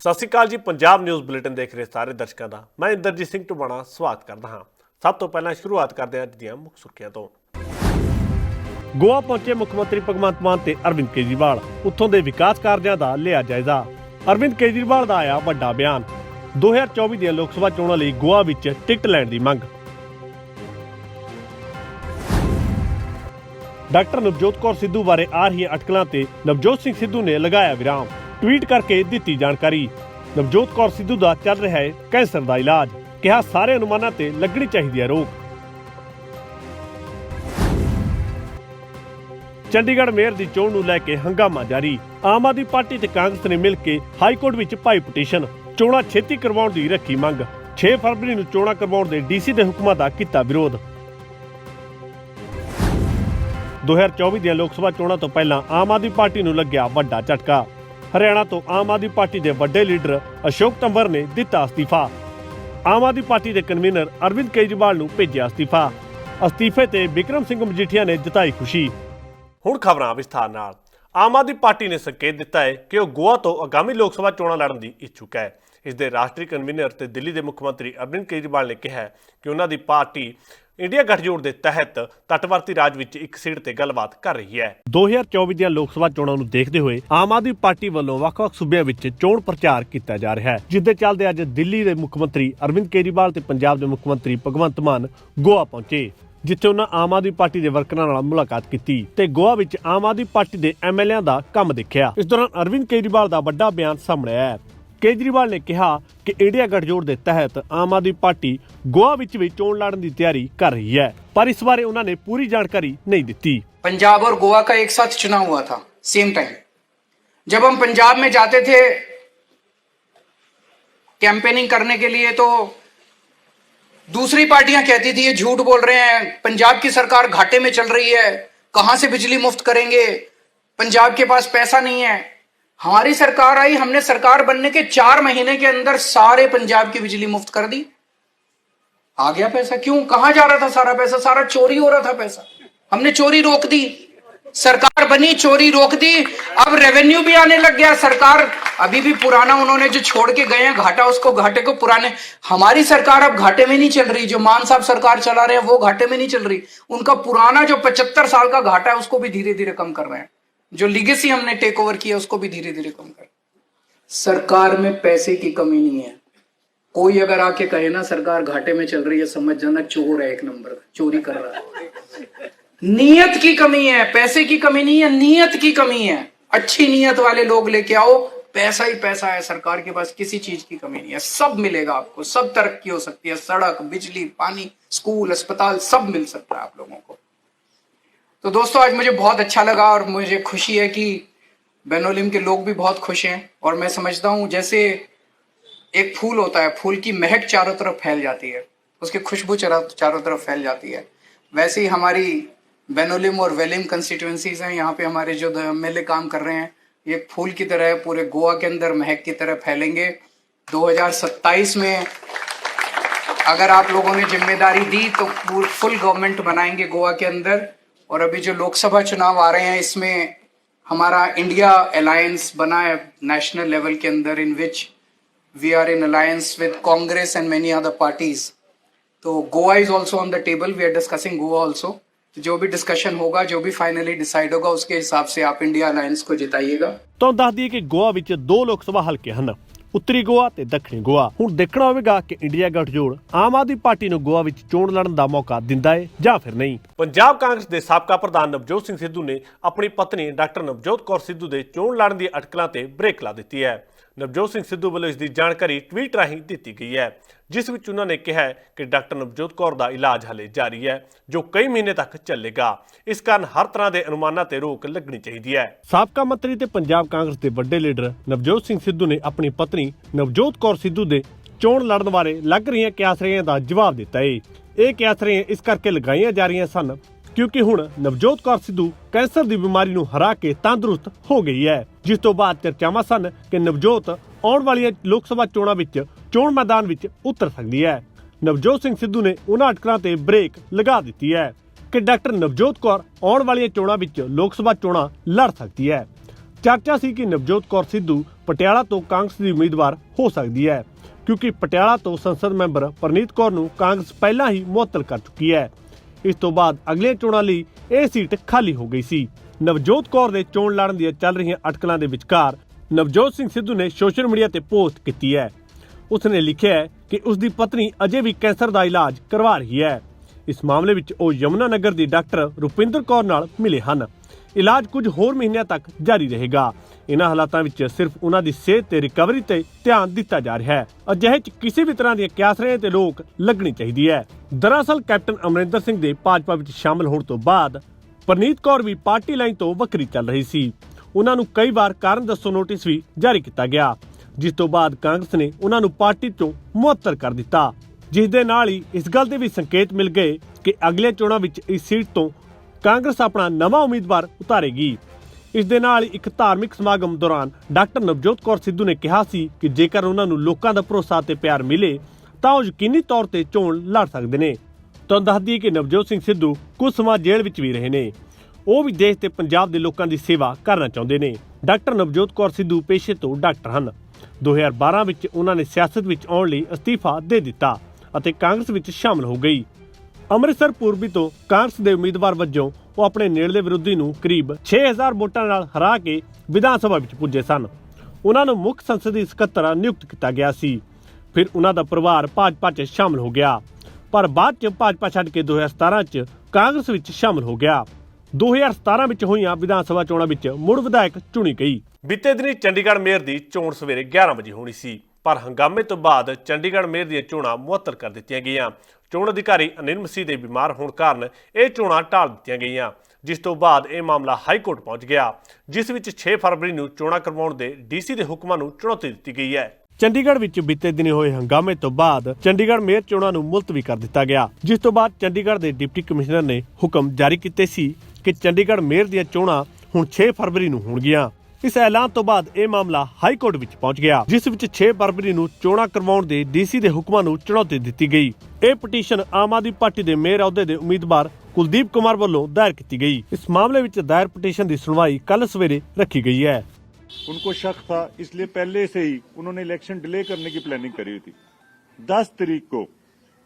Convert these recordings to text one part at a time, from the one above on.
ਸਤਿ ਸ਼੍ਰੀ ਅਕਾਲ ਜੀ, Punjab news bulletin ਦੇਖ ਰਹੇ ਸਾਰੇ ਦਰਸ਼ਕਾਂ ਦਾ। ਮੈਂ ਇੰਦਰਜੀਤ ਸਿੰਘ ਟੁਬਾਣਾ ਸਵਾਗਤ ਕਰਦਾ ਹਾਂ। ਸਭ ਤੋਂ ਪਹਿਲਾਂ ਸ਼ੁਰੂਆਤ ਕਰਦੇ ਹਾਂ ਅੱਜ ਦੀਆਂ ਮੁੱਖ ਸੁਰਖੀਆਂ ਤੋਂ। ਗੋਆ ਪਹੁੰਚੇ ਮੁੱਖ ਮੰਤਰੀ ਭਗਵੰਤ ਮਾਨ ਤੇ ਅਰਵਿੰਦ ਕੇਜਰੀਵਾਲ। ਉੱਥੋਂ ਦੇ ਵਿਕਾਸ ਕਾਰਜਾਂ ਦਾ ਲਿਆ ਜਾਇਜ਼ਾ। ਅਰਵਿੰਦ ਕੇਜਰੀਵਾਲ ਦਾ ਆਇਆ ਵੱਡਾ ਬਿਆਨ। 2024 ਦੀਆਂ ਲੋਕ ਸਭਾ ਚੋਣਾਂ ਲਈ ਗੋਆ ਵਿੱਚ ਟਿਕਟ ਲੈਣ ਦੀ ਮੰਗ। ਡਾਕਟਰ ਨਵਜੋਤ ਕੌਰ ਸਿੱਧੂ ਬਾਰੇ ਆ ਰਹੀਆਂ ਅਟਕਲਾਂ ਤੇ ਨਵਜੋਤ ਸਿੰਘ ਸਿੱਧੂ ਨੇ ਲਗਾਇਆ ਵਿਰਾਮ। ਟਵੀਟ ਕਰਕੇ ਦਿੱਤੀ ਜਾਣਕਾਰੀ। ਨਵਜੋਤ ਕੌਰ ਸਿੱਧੂ ਦਾ ਚੱਲ ਰਿਹਾ ਹੈ ਕੈਂਸਰ ਦਾ ਇਲਾਜ, ਕਿਹਾ ਸਾਰੇ ਅਨੁਮਾਨਾਂ ਤੇ ਲੱਗਣੀ ਚਾਹੀਦੀ ਹੈ ਰੋਕ। ਚੰਡੀਗੜ੍ਹ ਮੇਅਰ ਦੀ ਚੋਣ ਨੂੰ ਲੈ ਕੇ ਹੰਗਾਮਾ ਜਾਰੀ, ਆਮ ਆਦਮੀ ਪਾਰਟੀ ਤੇ ਕਾਂਗਰਸ ਨੇ ਮਿਲ ਕੇ ਹਾਈ ਕੋਰਟ ਵਿੱਚ ਪਾਈ ਪਟੀਸ਼ਨ, ਚੋਣਾਂ ਛੇਤੀ ਕਰਵਾਉਣ ਦੀ ਰੱਖੀ ਮੰਗ 6 ਫਰਵਰੀ ਨੂੰ ਚੋਣਾਂ ਕਰਵਾਉਣ ਦੇ ਡੀਸੀ ਦੇ ਹੁਕਮਾਂ ਦਾ ਕੀਤਾ ਵਿਰੋਧ। 2024 ਦੀਆਂ ਲੋਕ ਸਭਾ ਚੋਣਾਂ ਤੋਂ ਪਹਿਲਾਂ ਆਮ ਆਦਮੀ ਪਾਰਟੀ ਨੂੰ ਲੱਗਿਆ ਵੱਡਾ ਝਟਕਾ। ਹਰਿਆਣਾ ਤੋਂ ਆਮ ਆਦਮੀ ਪਾਰਟੀ ਦੇ ਵੱਡੇ ਲੀਡਰ ਅਸ਼ੋਕ ਤੰਵਰ ਨੇ ਦਿੱਤਾ ਅਸਤੀਫਾ। ਆਮ ਆਦਮੀ ਪਾਰਟੀ ਦੇ ਕਨਵੀਨਰ ਅਰਵਿੰਦ ਕੇਜਰੀਵਾਲ ਨੂੰ ਭੇਜਿਆ ਅਸਤੀਫਾ। ਅਸਤੀਫੇ ਤੇ ਵਿਕਰਮ ਸਿੰਘ ਮਜੀਠੀਆ ਨੇ ਜਤਾਈ ਖੁਸ਼ੀ। ਹੁਣ ਖਬਰਾਂ ਵਿਸਥਾਰ ਨਾਲ। ਆਮ ਆਦਮੀ ਪਾਰਟੀ ਨੇ ਸੰਕੇਤ ਦਿੱਤਾ ਹੈ ਕਿ ਉਹ ਗੋਆ ਤੋਂ ਆਗਾਮੀ ਲੋਕ ਸਭਾ ਚੋਣਾਂ ਲੜਨ ਦੀ ਇੱਛੁਕ ਹੈ। ਇਸ ਦੇ ਰਾਸ਼ਟਰੀ ਕਨਵੀਨਰ ਤੇ ਦਿੱਲੀ ਦੇ ਮੁੱਖ ਮੰਤਰੀ ਅਰਵਿੰਦ ਕੇਜਰੀਵਾਲ ਨੇ ਕਿਹਾ ਕਿ ਉਹਨਾਂ ਦੀ ਪਾਰਟੀ ਇੰਡੀਆ ਗੱਠਜੋੜ ਦੇ ਤਹਿਤ ਤੱਟਵਰਤੀ ਰਾਜ ਵਿੱਚ ਇੱਕ ਸੀਟ ਤੇ ਗੱਲਬਾਤ ਕਰ ਰਹੀ ਹੈ। 2024 ਦੀਆਂ ਲੋਕ ਸਭਾ ਚੋਣਾਂ ਨੂੰ ਦੇਖਦੇ ਹੋਏ ਆਮ ਆਦਮੀ ਪਾਰਟੀ ਵੱਲੋਂ ਵੱਖ-ਵੱਖ ਸੂਬਿਆਂ ਵਿੱਚ ਚੋਣ ਪ੍ਰਚਾਰ ਕੀਤਾ ਜਾ ਰਿਹਾ ਹੈ, ਜਿਸ ਦੇ ਚੱਲਦੇ ਅੱਜ ਦਿੱਲੀ ਦੇ ਮੁੱਖ ਮੰਤਰੀ ਅਰਵਿੰਦ ਕੇਜਰੀਵਾਲ ਤੇ ਪੰਜਾਬ ਦੇ ਮੁੱਖ ਮੰਤਰੀ ਭਗਵੰਤ ਮਾਨ ਗੋਆ ਪਹੁੰਚੇ, ਜਿੱਥੇ ਉਹਨਾਂ ਆਮ ਆਦਮੀ ਪਾਰਟੀ ਦੇ ਵਰਕਰਾਂ ਨਾਲ ਮੁਲਾਕਾਤ ਕੀਤੀ ਤੇ ਗੋਆ ਵਿੱਚ ਆਮ ਆਦਮੀ ਪਾਰਟੀ ਦੇ ਐਮਐਲਏਆਂ ਦਾ ਕੰਮ ਦੇਖਿਆ। ਇਸ ਦੌਰਾਨ ਅਰਵਿੰਦ ਕੇਜਰੀਵਾਲ ਦਾ ਵੱਡਾ ਬਿਆਨ ਸਾਹਮਣੇ ਆਇਆ ਕੇਜਰੀਵਾਲ ਨੇ ਕਿਹਾ ਕਿ ਇੰਡੀਆ ਗੱਠਜੋੜ ਦੇ ਤਹਿਤ ਆਮ ਆਦਮੀ ਪਾਰਟੀ ਗੋਆ ਵਿੱਚ ਵੀ ਚੋਣ ਲੜਨ ਦੀ ਤਿਆਰੀ ਕਰ ਰਹੀ ਹੈ ਪਰ ਇਸ ਬਾਰੇ ਉਹਨਾਂ ਨੇ ਪੂਰੀ ਜਾਣਕਾਰੀ ਨਹੀਂ ਦਿੱਤੀ पंजाब और गोवा का एक साथ चुनाव हुआ था सेम टाइम जब हम पंजाब में जाते थे कैंपेनिंग करने के लिए तो दूसरी पार्टियां कहती थी ये झूठ बोल रहे हैं पंजाब की सरकार घाटे में चल रही है कहां से बिजली मुफ्त करेंगे पंजाब के पास पैसा नहीं है हमारी सरकार आई, हमने सरकार बनने के चार महीने के अंदर सारे पंजाब की बिजली मुफ़्त कर दी। आ गया पैसा? क्यों? कहाँ जा रहा था सारा पैसा? सारा चोरी हो रहा था पैसा। हमने चोरी रोक दी। सरकार बनी, चोरी रोक दी। अब रेवेन्यू भी आने लग गया। सरकार अभी भी पुराना उन्होंने जो छोड़ के गए हैं, घाटा उसको, घाटे को पुराने। हमारी सरकार अब घाटे में नहीं चल रही। जो मान साहब सरकार चला रहे हैं, वो घाटे में नहीं चल रही। उनका पुराना जो पचहत्तर साल का घाटा है, उसको भी धीरे धीरे कम कर रहे हैं। जो लिगेसी हमने टेक ओवर किया उसको भी धीरे धीरे कम कर। सरकार में पैसे की कमी नहीं है। कोई अगर आके कहे ना, सरकार घाटे में चल रही है, समझ जाना चोर है एक नंबर का, चोरी कर रहा है। नीयत की कमी है, पैसे की कमी नहीं है, नीयत की कमी है। अच्छी नीयत वाले लोग लेके आओ, पैसा ही पैसा है, सरकार के पास किसी चीज़ की कमी नहीं है। सब मिलेगा आपको, सब तरक्की हो सकती है, सड़क, बिजली, पानी, स्कूल, अस्पताल, सब मिल सकता है आप लोगों को। तो दोस्तों, आज मुझे बहुत अच्छा लगा और मुझे खुशी है कि बेनोलिम के लोग भी बहुत खुश हैं। और मैं समझता हूँ, जैसे एक फूल होता है, फूल की महक चारों तरफ़ फैल जाती है, उसकी खुशबू चारों तरफ़ फैल जाती है। वैसे ही हमारी बेनोलिम और वेलिम कंस्टिट्यूंसीज हैं, यहाँ पे हमारे जो एम एल काम कर रहे हैं, ये फूल की तरह पूरे गोवा के अंदर महक की तरह फैलेंगे। 2027 में अगर आप लोगों ने ज़िम्मेदारी दी तो फुल गवर्नमेंट बनाएँगे गोवा के अंदर। और अभी जो लोकसभा चुनाव आ रहे हैं इसमें हमारा इंडिया अलायंस बना है नेशनल लेवल के अंदर in which we are in alliance with Congress and many other parties तो Goa is also on the table we are discussing Goa also जो भी डिस्कशन होगा जो भी फाइनली डिसाइड होगा उसके हिसाब से आप इंडिया अलायंस को जिताइएगा ਤੁਹਾਨੂੰ ਦੱਸ ਦਈਏ ਕਿ ਗੋਆ ਵਿੱਚ ਦੋ ਲੋਕ ਸਭਾ ਹਲਕੇ ਹਨ ਉੱਤਰੀ ਗੋਆ ਤੇ ਦੱਖਣੀ ਗੋਆ। ਹੁਣ ਦੇਖਣਾ ਹੋਵੇਗਾ ਕਿ ਇੰਡੀਆ ਗੱਠਜੋੜ ਆਮ ਆਦਮੀ ਪਾਰਟੀ ਨੂੰ ਗੋਆ ਵਿੱਚ ਚੋਣ ਲੜਨ ਦਾ ਮੌਕਾ ਦਿੰਦਾ ਹੈ ਜਾਂ ਫਿਰ ਨਹੀਂ। ਪੰਜਾਬ ਕਾਂਗਰਸ ਦੇ ਸਾਬਕਾ ਪ੍ਰਧਾਨ ਨਵਜੋਤ ਸਿੰਘ ਸਿੱਧੂ ਨੇ ਆਪਣੀ ਪਤਨੀ ਡਾਕਟਰ ਨਵਜੋਤ ਕੌਰ ਸਿੱਧੂ ਦੇ ਚੋਣ ਲੜਨ ਦੀ ਅਟਕਲਾਂ ਤੇ ਬ੍ਰੇਕ ਲਾ ਦਿੱਤੀ ਹੈ। ਨਵਜੋਤ ਸਿੰਘ ਸਿੱਧੂ ਵੱਲੋਂ ਇਸ ਦੀ ਜਾਣਕਾਰੀ ਟਵੀਟ ਰਾਹੀਂ ਦਿੱਤੀ ਗਈ ਹੈ, ਜਿਸ ਵਿੱਚ ਉਹਨਾਂ ਨੇ ਕਿਹਾ ਕਿ ਡਾਕਟਰ ਨਵਜੋਤ ਕੌਰ ਦਾ ਇਲਾਜ ਹਲੇ ਜਾਰੀ ਹੈ, ਜੋ ਕਈ ਮਹੀਨੇ ਤੱਕ ਚੱਲੇਗਾ। ਇਸ ਕਾਰਨ ਹਰ ਤਰ੍ਹਾਂ ਦੇ ਅਨੁਮਾਨਾਂ ਤੇ ਰੋਕ ਲੱਗਣੀ ਚਾਹੀਦੀ ਹੈ। ਸਾਬਕਾ ਮੰਤਰੀ ਤੇ ਪੰਜਾਬ ਕਾਂਗਰਸ ਦੇ ਵੱਡੇ ਲੀਡਰ ਨਵਜੋਤ ਸਿੰਘ ਸਿੱਧੂ ਨੇ ਆਪਣੀ ਪਤਨੀ ਨਵਜੋਤ ਕੌਰ ਸਿੱਧੂ ਦੇ ਚੋਣ ਲੜਨ ਬਾਰੇ ਲੱਗ ਰਹੀਆਂ ਕਿਆਸਰੀਆਂ ਦਾ ਜਵਾਬ ਦਿੱਤਾ ਏ। ਇਹ ਕਿਆਸਰੀਆਂ ਇਸ ਕਰਕੇ ਲਗਾਈਆਂ ਜਾ ਰਹੀਆਂ ਸਨ ਕਿਉਂਕਿ ਹੁਣ ਨਵਜੋਤ ਕੌਰ ਸਿੱਧੂ ਕੈਂਸਰ ਦੀ ਬਿਮਾਰੀ ਨੂੰ ਹਰਾ ਕੇ ਤੰਦਰੁਸਤ ਹੋ ਗਈ ਹੈ। ਜਿਸ ਤੋਂ ਬਾਅਦ ਚਰਚਾਵਾਂ ਸਨ ਕਿ ਨਵਜੋਤ ਆਉਣ ਵਾਲੀਆਂ ਲੋਕ ਸਭਾ ਚੋਣਾਂ ਵਿੱਚ ਚੋਣ ਮੈਦਾਨ ਵਿੱਚ ਉਤਰ ਸਕਦੀ ਹੈ। ਨਵਜੋਤ ਸਿੰਘ ਸਿੱਧੂ ਨੇ ਉਹਨਾਂ ਅਟਕਲਾਂ ਤੇ ਬ੍ਰੇਕ ਲਗਾ ਦਿੱਤੀ ਹੈ ਕਿ ਡਾਕਟਰ ਨਵਜੋਤ ਕੌਰ ਆਉਣ ਵਾਲੀਆਂ ਚੋਣਾਂ ਵਿੱਚ ਲੋਕ ਸਭਾ ਚੋਣਾਂ ਲੜ ਸਕਦੀ ਹੈ। ਚਰਚਾ ਸੀ ਕਿ ਨਵਜੋਤ ਕੌਰ ਸਿੱਧੂ ਪਟਿਆਲਾ ਤੋਂ ਕਾਂਗਰਸ ਦੀ ਉਮੀਦਵਾਰ ਹੋ ਸਕਦੀ ਹੈ, ਕਿਉਂਕਿ ਪਟਿਆਲਾ ਤੋਂ ਸੰਸਦ ਮੈਂਬਰ ਪਰਨੀਤ ਕੌਰ ਨੂੰ ਕਾਂਗਰਸ ਪਹਿਲਾਂ ਹੀ ਮੁਅੱਤਲ ਕਰ ਚੁੱਕੀ ਹੈ। ਇਸ ਤੋਂ ਬਾਅਦ ਅਗਲੀਆਂ ਚੋਣਾਂ ਲਈ ਇਹ ਸੀਟ ਖਾਲੀ ਹੋ ਗਈ ਸੀ। ਨਵਜੋਤ ਕੌਰ ਦੇ ਚੋਣ ਲੜਨ ਦੀਆਂ ਚੱਲ ਰਹੀਆਂ ਅਟਕਲਾਂ ਦੇ ਵਿਚਕਾਰ ਨਵਜੋਤ ਸਿੰਘ ਸਿੱਧੂ ਨੇ ਸੋਸ਼ਲ ਮੀਡੀਆ ਤੇ ਪੋਸਟ ਕੀਤੀ ਹੈ। ਉਸਨੇ ਲਿਖਿਆ ਹੈ ਕਿ ਉਸ ਦੀ ਪਤਨੀ ਅਜੇ ਵੀ ਕੈਂਸਰ ਦਾ ਇਲਾਜ ਕਰਵਾ ਰਹੀ ਹੈ। ਇਸ ਮਾਮਲੇ ਵਿੱਚ ਉਹ ਯਮੁਨਾ ਨਗਰ ਦੀ ਡਾਕਟਰ ਰੁਪਿੰਦਰ ਕੌਰ ਨਾਲ ਮਿਲੇ ਹਨ। ਇਲਾਜ ਕੁਝ ਹੋਰ ਮਹੀਨਿਆਂ ਤੱਕ ਜਾਰੀ ਰਹੇਗਾ। ਇਹਨਾਂ ਹਾਲਾਤਾਂ ਵਿੱਚ ਸਿਰਫ ਉਹਨਾਂ ਦੀ ਸਿਹਤ ਤੇ ਰਿਕਵਰੀ ਤੇ ਧਿਆਨ ਦਿੱਤਾ ਜਾ ਰਿਹਾ ਹੈ। ਅਜਿਹੇ ਚ ਕਿਸੇ ਵੀ ਤਰ੍ਹਾਂ ਦੀਆਂ ਕਿਆਸਰੀਆਂ ਤੇ ਰੋਕ ਲੱਗਣੀ ਚਾਹੀਦੀ ਹੈ। ਦਰਅਸਲ, ਕੈਪਟਨ ਅਮਰਿੰਦਰ ਸਿੰਘ ਦੇ ਭਾਜਪਾ ਵਿੱਚ ਸ਼ਾਮਲ ਹੋਣ ਤੋਂ ਬਾਅਦ ਪ੍ਰਨੀਤ ਕੌਰ ਵੀ ਪਾਰਟੀ ਲਾਈਨ ਤੋਂ ਵੱਖਰੀ ਚੱਲ ਰਹੀ ਸੀ। ਉਹਨਾਂ ਨੂੰ ਕਈ ਵਾਰ ਕਾਰਨ ਦੱਸੋ ਨੋਟਿਸ ਵੀ ਜਾਰੀ ਕੀਤਾ ਗਿਆ। ਜਿਸ ਤੋਂ ਬਾਅਦ ਕਾਂਗਰਸ ਨੇ ਉਹਨਾਂ ਨੂੰ ਪਾਰਟੀ ਤੋਂ ਮੁਅੱਤਲ ਕਰ ਦਿੱਤਾ। ਜਿਸ ਦੇ ਨਾਲ ਹੀ ਇਸ ਗੱਲ ਦੇ ਵੀ ਸੰਕੇਤ ਮਿਲ ਗਏ ਕਿ ਅਗਲੇ ਚੋਣਾਂ ਵਿੱਚ ਇਸ ਸੀਟ ਤੋਂ ਕਾਂਗਰਸ ਆਪਣਾ ਨਵਾਂ ਉਮੀਦਵਾਰ ਉਤਾਰੇਗੀ। ਇਸ ਦੇ ਨਾਲ ਹੀ ਇੱਕ ਧਾਰਮਿਕ ਸਮਾਗਮ ਦੌਰਾਨ ਡਾਕਟਰ ਨਵਜੋਤ ਕੌਰ ਸਿੱਧੂ ਨੇ ਕਿਹਾ ਸੀ ਕਿ ਜੇਕਰ ਉਹਨਾਂ ਨੂੰ ਲੋਕਾਂ ਦਾ ਭਰੋਸਾ ਤੇ ਪਿਆਰ ਮਿਲੇ, ਤਾਂ ਉਹ ਯਕੀਨੀ ਤੌਰ ਤੇ ਚੋਣ ਲੜ ਸਕਦੇ ਨੇ। ਤੁਹਾਨੂੰ ਦੱਸ ਦਈਏ ਕਿ ਨਵਜੋਤ ਸਿੰਘ ਸਿੱਧੂ ਕੁਝ ਸਮਾਂ ਜੇਲ੍ਹ ਵਿੱਚ ਵੀ ਰਹੇ ਨੇ। ਉਹ ਵੀ ਦੇਸ਼ ਤੇ ਪੰਜਾਬ ਦੇ ਲੋਕਾਂ ਦੀ ਸੇਵਾ ਕਰਨਾ ਚਾਹੁੰਦੇ ਨੇ। ਡਾਕਟਰ ਨਵਜੋਤ ਕੌਰ ਸਿੱਧੂ ਪੇਸ਼ੇ ਤੋਂ ਡਾਕਟਰ ਹਨ। 2012 ਵਿੱਚ ਉਹਨਾਂ ਨੇ ਸਿਆਸਤ ਵਿੱਚ ਆਉਣ ਲਈ ਅਸਤੀਫਾ ਦੇ ਦਿੱਤਾ ਅਤੇ ਕਾਂਗਰਸ ਵਿੱਚ ਸ਼ਾਮਲ ਹੋ ਗਈ। ਅੰਮ੍ਰਿਤਸਰ ਪੂਰਬੀ ਤੋਂ ਕਾਂਗਰਸ ਦੇ ਉਮੀਦਵਾਰ ਵਜੋਂ ਉਹ ਆਪਣੇ ਨੇੜਲੇ ਵਿਰੋਧੀ ਨੂੰ ਕਰੀਬ 6000 ਵੋਟਾਂ ਨਾਲ ਹਰਾ ਕੇ ਵਿਧਾਨ ਸਭਾ ਵਿੱਚ ਪੁੱਜੇ ਸਨ। ਉਹਨਾਂ ਨੂੰ ਮੁੱਖ ਸੰਸਦੀ ਸਕੱਤਰ ਨਿਯੁਕਤ ਕੀਤਾ ਗਿਆ ਸੀ। ਫਿਰ ਉਹਨਾਂ ਦਾ ਪਰਿਵਾਰ ਭਾਜਪਾ 'ਚ ਸ਼ਾਮਲ ਹੋ ਗਿਆ। ਪਰ ਬਾਅਦ 'ਚ ਭਾਜਪਾ ਛੱਡ ਕੇ 2017 'ਚ ਕਾਂਗਰਸ ਵਿੱਚ ਸ਼ਾਮਲ ਹੋ ਗਿਆ। 2017 ਵਿੱਚ ਹੋਈਆਂ ਵਿਧਾਨ ਸਭਾ ਚੋਣਾਂ ਵਿੱਚ ਮੁੜ ਵਿਧਾਇਕ ਚੁਣੀ ਗਈ। ਬੀਤੇ ਦਿਨੀ ਚੰਡੀਗੜ੍ਹ ਮੇਅਰ ਦੀ ਚੋਣ ਸਵੇਰੇ 11 ਵਜੇ ਹੋਣੀ ਸੀ। ਪਰ ਹੰਗਾਮੇ ਤੋਂ ਬਾਅਦ ਚੰਡੀਗੜ੍ਹ ਮੇਅਰ ਦੀਆਂ ਚੋਣਾਂ ਮੁਅੱਤਲ ਕਰ ਦਿੱਤੀਆਂ ਗਈਆਂ। ਚੋਣ ਅਧਿਕਾਰੀ ਅਨਿਲ ਮਸੀਹ ਦੇ ਬਿਮਾਰ ਹੋਣ ਕਾਰਨ ਇਹ ਚੋਣਾਂ ਟਾਲ ਦਿੱਤੀਆਂ ਗਈਆਂ। ਜਿਸ ਤੋਂ ਬਾਅਦ ਇਹ ਮਾਮਲਾ ਹਾਈ ਕੋਰਟ ਪਹੁੰਚ ਗਿਆ, ਜਿਸ ਵਿੱਚ 6 ਫਰਵਰੀ ਨੂੰ ਚੋਣਾਂ ਕਰਵਾਉਣ ਦੇ ਡੀਸੀ ਦੇ ਹੁਕਮਾਂ ਨੂੰ ਚੁਣੌਤੀ ਦਿੱਤੀ ਗਈ ਹੈ। ਚੰਡੀਗੜ੍ਹ ਵਿੱਚ ਬੀਤੇ ਦਿਨੀ ਹੋਏ ਹੰਗਾਮੇ ਤੋਂ ਬਾਅਦ ਚੰਡੀਗੜ੍ਹ ਮੇਅਰ ਚੋਣਾਂ ਨੂੰ ਮੁਲਤਵੀ ਕਰ ਦਿੱਤਾ ਗਿਆ। ਜਿਸ ਤੋਂ ਬਾਅਦ ਚੰਡੀਗੜ੍ਹ ਦੇ ਡਿਪਟੀ ਕਮਿਸ਼ਨਰ ਨੇ ਹੁਕਮ ਜਾਰੀ ਕੀਤੇ ਸੀ ਕਿ ਚੰਡੀਗੜ੍ਹ ਮੇਅਰ ਦੀਆਂ ਚੋਣਾਂ ਹੁਣ 6 ਫਰਵਰੀ ਨੂੰ ਹੋਣਗੀਆਂ। ਇਸ ਐਲਾਨ ਤੋਂ ਬਾਅਦ ਇਹ ਮਾਮਲਾ ਹਾਈ ਕੋਰਟ ਵਿੱਚ ਪਹੁੰਚ ਗਿਆ ਜਿਸ ਵਿੱਚ 6 ਫਰਵਰੀ ਨੂੰ ਚੋਣਾਂ ਕਰਵਾਉਣ ਦੇ ਡੀਸੀ ਦੇ ਹੁਕਮਾਂ ਨੂੰ ਚੁਣੌਤੀ ਦਿੱਤੀ ਗਈ ਇਹ ਪਟੀਸ਼ਨ ਆਮ ਆਦਮੀ ਪਾਰਟੀ ਦੇ ਮੇਅਰ ਅਹੁਦੇ ਦੇ ਉਮੀਦਵਾਰ ਕੁਲਦੀਪ ਕੁਮਾਰ ਵੱਲੋਂ ਦਾਇਰ ਕੀਤੀ ਗਈ ਇਸ ਮਾਮਲੇ ਵਿੱਚ ਦਾਇਰ ਪਟੀਸ਼ਨ ਦੀ ਸੁਣਵਾਈ ਕੱਲ ਸਵੇਰੇ ਰੱਖੀ ਗਈ ਹੈ उनको शक था इसलिए पहले से ही उन्होंने इलेक्शन डिले करने की प्लानिंग करी हुई थी दस तारीख को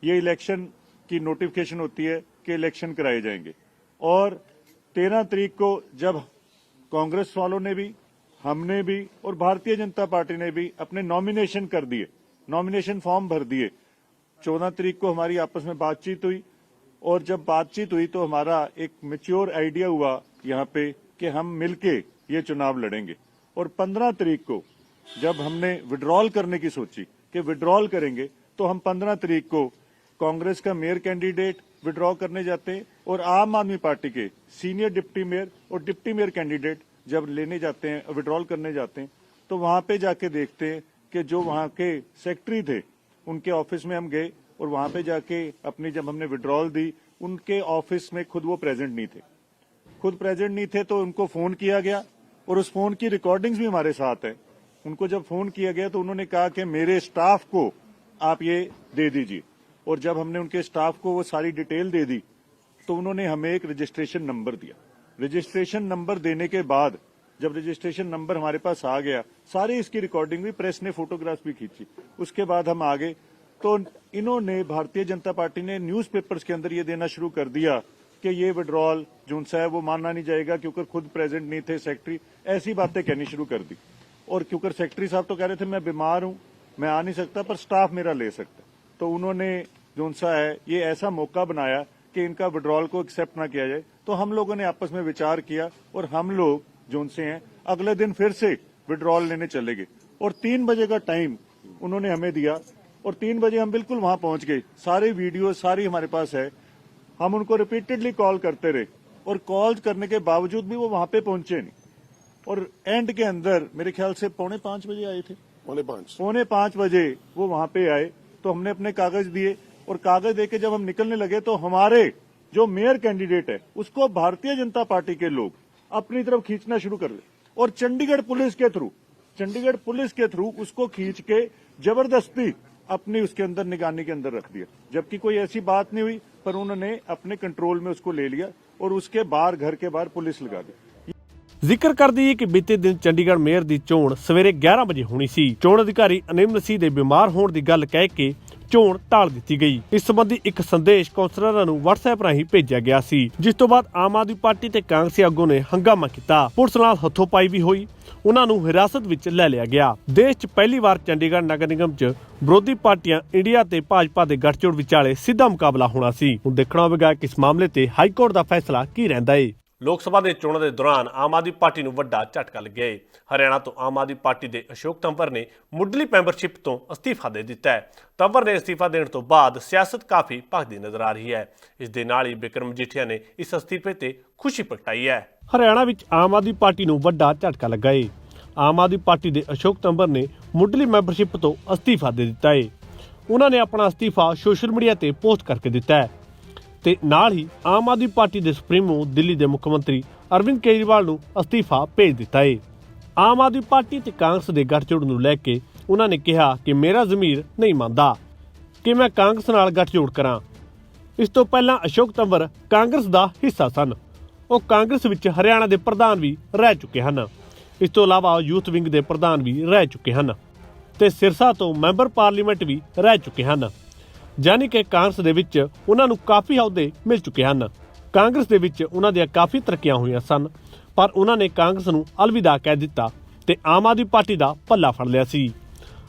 ये इलेक्शन की नोटिफिकेशन होती है कि इलेक्शन कराए जाएंगे और तेरह तारीख को जब कांग्रेस वालों ने भी हमने भी और भारतीय जनता पार्टी ने भी अपने नॉमिनेशन कर दिए नॉमिनेशन फॉर्म भर दिए। चौदह तारीख को हमारी आपस में बातचीत हुई और जब बातचीत हुई तो हमारा एक मेच्योर आइडिया हुआ यहाँ पे कि हम मिलके ये चुनाव लड़ेंगे। और पंद्रह तारीख को जब हमने विड्रॉल करने की सोची कि विड्रॉल करेंगे तो हम पंद्रह तारीख को कांग्रेस का मेयर कैंडिडेट विड्रॉ करने जाते और आम आदमी पार्टी के सीनियर डिप्टी मेयर और डिप्टी मेयर कैंडिडेट जब लेने जाते हैं विड्रॉल करने जाते हैं तो वहाँ पे जाके देखते हैं कि जो वहाँ के सेक्रेटरी थे, उनके ऑफ़िस में हम गए और वहाँ पे जाके अपनी जब हमने विड्रॉल दी, उनके ऑफ़िस में खुद वो प्रेजेंट नहीं थे। खुद प्रेजेंट नहीं थे तो उनको फ़ोन किया गया और उस फ़ोन की रिकॉर्डिंग्स भी हमारे साथ है। उनको जब फ़ोन किया गया तो उन्होंने कहा कि मेरे स्टाफ को आप ये दे दीजिए। और जब हमने उनके स्टाफ को वो सारी डिटेल दे दी तो उन्होंने हमें एक रजिस्ट्रेशन नंबर दिया। रजिस्ट्रेशन नंबर देने के बाद, जब रजिस्ट्रेशन नंबर हमारे पास आ गया, सारी इसकी रिकॉर्डिंग भी प्रेस ने फोटोग्राफ भी खींची। उसके बाद हम आ गए तो इन्होंने भारतीय जनता पार्टी ने न्यूज़पेपर्स के अंदर ये देना शुरू कर दिया कि ये विड्रॉल जो सा है वो मानना नहीं जाएगा क्योंकि खुद प्रेजेंट नहीं थे सेक्रेटरी ऐसी बातें कहनी शुरू कर दी। और क्योंकि सेक्रेटरी साहब तो कह रहे थे, मैं बीमार हूँ, मैं आ नहीं सकता, पर स्टाफ मेरा ले सकता तो उन्होंने, जो सा है, ये ऐसा मौका बनाया कि इनका विड्रॉल को एक्सेप्ट ना किया जाए। तो हम लोगों ने आपस में विचार किया और हम लोग जो उनसे हैं अगले दिन फिर से विड्रॉल लेने चले गए। और तीन बजे का टाइम उन्होंने हमें दिया और तीन बजे हम बिल्कुल वहाँ पहुँच गए। सारे वीडियो सारी हमारे पास है। हम उनको रिपीटेडली कॉल करते रहे और कॉल करने के बावजूद भी वो वहाँ पे पहुँचे नहीं। और एंड के अंदर मेरे ख्याल से पौने पाँच बजे आए थे। पौने पाँच। पौने पाँच बजे वो वहाँ पे आए तो हमने अपने कागज़ दिए और कागज़ देके जब हम निकलने लगे तो हमारे जो मेयर कैंडिडेट है उसको भारतीय जनता पार्टी के लोग अपनी तरफ खींचना शुरू कर दिए और चंडीगढ़ पुलिस के थ्रू चंडीगढ़ पुलिस के थ्रू उसको खींच के जबरदस्ती अपनी उसके अंदर निगरानी के अंदर रख दिया जबकि कोई ऐसी बात नहीं हुई पर उन्होंने अपने कंट्रोल में उसको ले लिया और उसके बाहर घर के बाहर पुलिस लगा दी ਜ਼ਿਕਰ ਕਰਦੀ ਹੈ ਕਿ ਬੀਤੇ ਦਿਨ ਚੰਡੀਗੜ੍ਹ ਮੇਅਰ ਦੀ ਚੋਣ ਸਵੇਰੇ 11 ਵਜੇ ਹੋਣੀ ਸੀ ਚੋਣ ਅਧਿਕਾਰੀ ਅਨਿਮ ਨਸੀਹ ਦੇ ਬਿਮਾਰ ਹੋਣ ਦੀ ਗੱਲ ਕਹਿ ਕੇ ਚੋਣ ਟਾਲ ਦਿੱਤੀ ਗਈ। ਇਸ ਸੰਬੰਧੀ ਇੱਕ ਸੰਦੇਸ਼ ਕੌਂਸਲਰਾਂ ਨੂੰ WhatsApp ਰਾਹੀਂ ਭੇਜਿਆ ਗਿਆ ਸੀ। ਜਿਸ ਤੋਂ ਬਾਅਦ ਆਮ ਆਦਮੀ ਪਾਰਟੀ ਤੇ ਕਾਂਗਰਸੀ ਆਗੂ ਨੇ ਹੰਗਾਮਾ ਕੀਤਾ। ਪੁਲਿਸ ਨਾਲ ਹੱਥੋਂਪਾਈ ਵੀ ਹੋਈ। ਉਹਨਾਂ ਨੂੰ ਹਿਰਾਸਤ ਵਿੱਚ ਲੈ ਲਿਆ ਗਿਆ। ਦੇਸ਼ 'ਚ ਪਹਿਲੀ ਵਾਰ ਚੰਡੀਗੜ੍ਹ ਨਗਰ ਨਿਗਮ 'ਚ ਵਿਰੋਧੀ ਪਾਰਟੀਆਂ ਇੰਡੀਆ ਤੇ ਭਾਜਪਾ ਦੇ ਗੱਠਜੋੜ ਵਿਚਾਲੇ ਸਿੱਧਾ ਮੁਕਾਬਲਾ ਹੋਣਾ ਸੀ। ਹੁਣ ਦੇਖਣਾ ਹੋਵੇਗਾ ਕਿ ਇਸ ਮਾਮਲੇ ਤੇ ਹਾਈ ਕੋਰਟ ਦਾ ਫੈਸਲਾ ਕੀ ਰਹਿੰਦਾ ਏ। ਲੋਕ ਸਭਾ ਦੇ ਚੋਣਾਂ ਦੇ ਦੌਰਾਨ ਆਮ ਆਦਮੀ ਪਾਰਟੀ ਨੂੰ ਵੱਡਾ ਝਟਕਾ ਲੱਗਿਆ ਏ। ਹਰਿਆਣਾ ਤੋਂ ਆਮ ਆਦਮੀ ਪਾਰਟੀ ਦੇ ਅਸ਼ੋਕ ਤੰਵਰ ਨੇ ਮੁੱਢਲੀ ਮੈਂਬਰਸ਼ਿਪ ਤੋਂ ਅਸਤੀਫਾ ਦੇ ਦਿੱਤਾ ਹੈ। ਤੰਵਰ ਨੇ ਅਸਤੀਫਾ ਦੇਣ ਤੋਂ ਬਾਅਦ ਸਿਆਸਤ ਕਾਫੀ ਭਖਦੀ ਨਜ਼ਰ ਆ ਰਹੀ ਹੈ। ਇਸ ਦੇ ਨਾਲ ਹੀ ਬਿਕਰਮ ਮਜੀਠੀਆ ਨੇ ਇਸ ਅਸਤੀਫੇ ਤੇ ਖੁਸ਼ੀ ਪ੍ਰਗਟਾਈ ਹੈ। ਹਰਿਆਣਾ ਵਿੱਚ ਆਮ ਆਦਮੀ ਪਾਰਟੀ ਨੂੰ ਵੱਡਾ ਝਟਕਾ ਲੱਗਾ ਏ। ਆਮ ਆਦਮੀ ਪਾਰਟੀ ਦੇ ਅਸ਼ੋਕ ਤੰਬਰ ਨੇ ਮੁੱਢਲੀ ਮੈਂਬਰਸ਼ਿਪ ਤੋਂ ਅਸਤੀਫਾ ਦੇ ਦਿੱਤਾ ਏ। ਉਹਨਾਂ ਨੇ ਆਪਣਾ ਅਸਤੀਫਾ ਸੋਸ਼ਲ ਮੀਡੀਆ ਤੇ ਪੋਸਟ ਕਰਕੇ ਦਿੱਤਾ ਹੈ। ਤੇ ਨਾਲ ਹੀ ਆਮ ਆਦਮੀ ਪਾਰਟੀ ਦੇ ਸੁਪਰੀਮੋ ਦਿੱਲੀ ਦੇ ਮੁੱਖ ਮੰਤਰੀ ਅਰਵਿੰਦ ਕੇਜਰੀਵਾਲ ਨੂੰ ਅਸਤੀਫਾ ਭੇਜ ਦਿੱਤਾ ਏ। ਆਮ ਆਦਮੀ ਪਾਰਟੀ ਤੇ ਕਾਂਗਰਸ ਦੇ ਗੱਠਜੋੜ ਨੂੰ ਲੈ ਕੇ ਉਹਨਾਂ ਨੇ ਕਿਹਾ ਕਿ ਮੇਰਾ ਜ਼ਮੀਰ ਨਹੀਂ ਮੰਨਦਾ। ਕਿ ਮੈਂ ਕਾਂਗਰਸ ਨਾਲ ਗੱਠਜੋੜ ਕਰਾਂ। ਇਸ ਤੋਂ ਪਹਿਲਾਂ ਅਸ਼ੋਕ ਤੰਵਰ ਕਾਂਗਰਸ ਦਾ ਹਿੱਸਾ ਸਨ। ਉਹ ਕਾਂਗਰਸ ਵਿੱਚ ਹਰਿਆਣਾ ਦੇ ਪ੍ਰਧਾਨ ਵੀ ਰਹਿ ਚੁੱਕੇ ਹਨ। ਇਸ ਤੋਂ ਇਲਾਵਾ ਯੂਥ ਵਿੰਗ ਦੇ ਪ੍ਰਧਾਨ ਵੀ ਰਹਿ ਚੁੱਕੇ ਹਨ। ਤੇ ਸਿਰਸਾ ਤੋਂ ਮੈਂਬਰ ਪਾਰਲੀਮੈਂਟ ਵੀ ਰਹਿ ਚੁੱਕੇ ਹਨ। ਯਾਨੀ ਕਿ ਕਾਂਗਰਸ ਦੇ ਵਿੱਚ ਉਹਨਾਂ ਨੂੰ ਕਾਫੀ ਅਹੁਦੇ ਮਿਲ ਚੁੱਕੇ ਹਨ। ਕਾਂਗਰਸ ਦੇ ਵਿੱਚ ਉਹਨਾਂ ਦੀਆਂ ਕਾਫੀ ਤਰੱਕੀਆਂ ਹੋਈਆਂ ਸਨ, ਪਰ ਉਹਨਾਂ ਨੇ ਕਾਂਗਰਸ ਨੂੰ ਅਲਵਿਦਾ ਕਹਿ ਦਿੱਤਾ ਤੇ ਆਮ ਆਦਮੀ ਪਾਰਟੀ ਦਾ ਪੱਲਾ ਫੜ ਲਿਆ ਸੀ।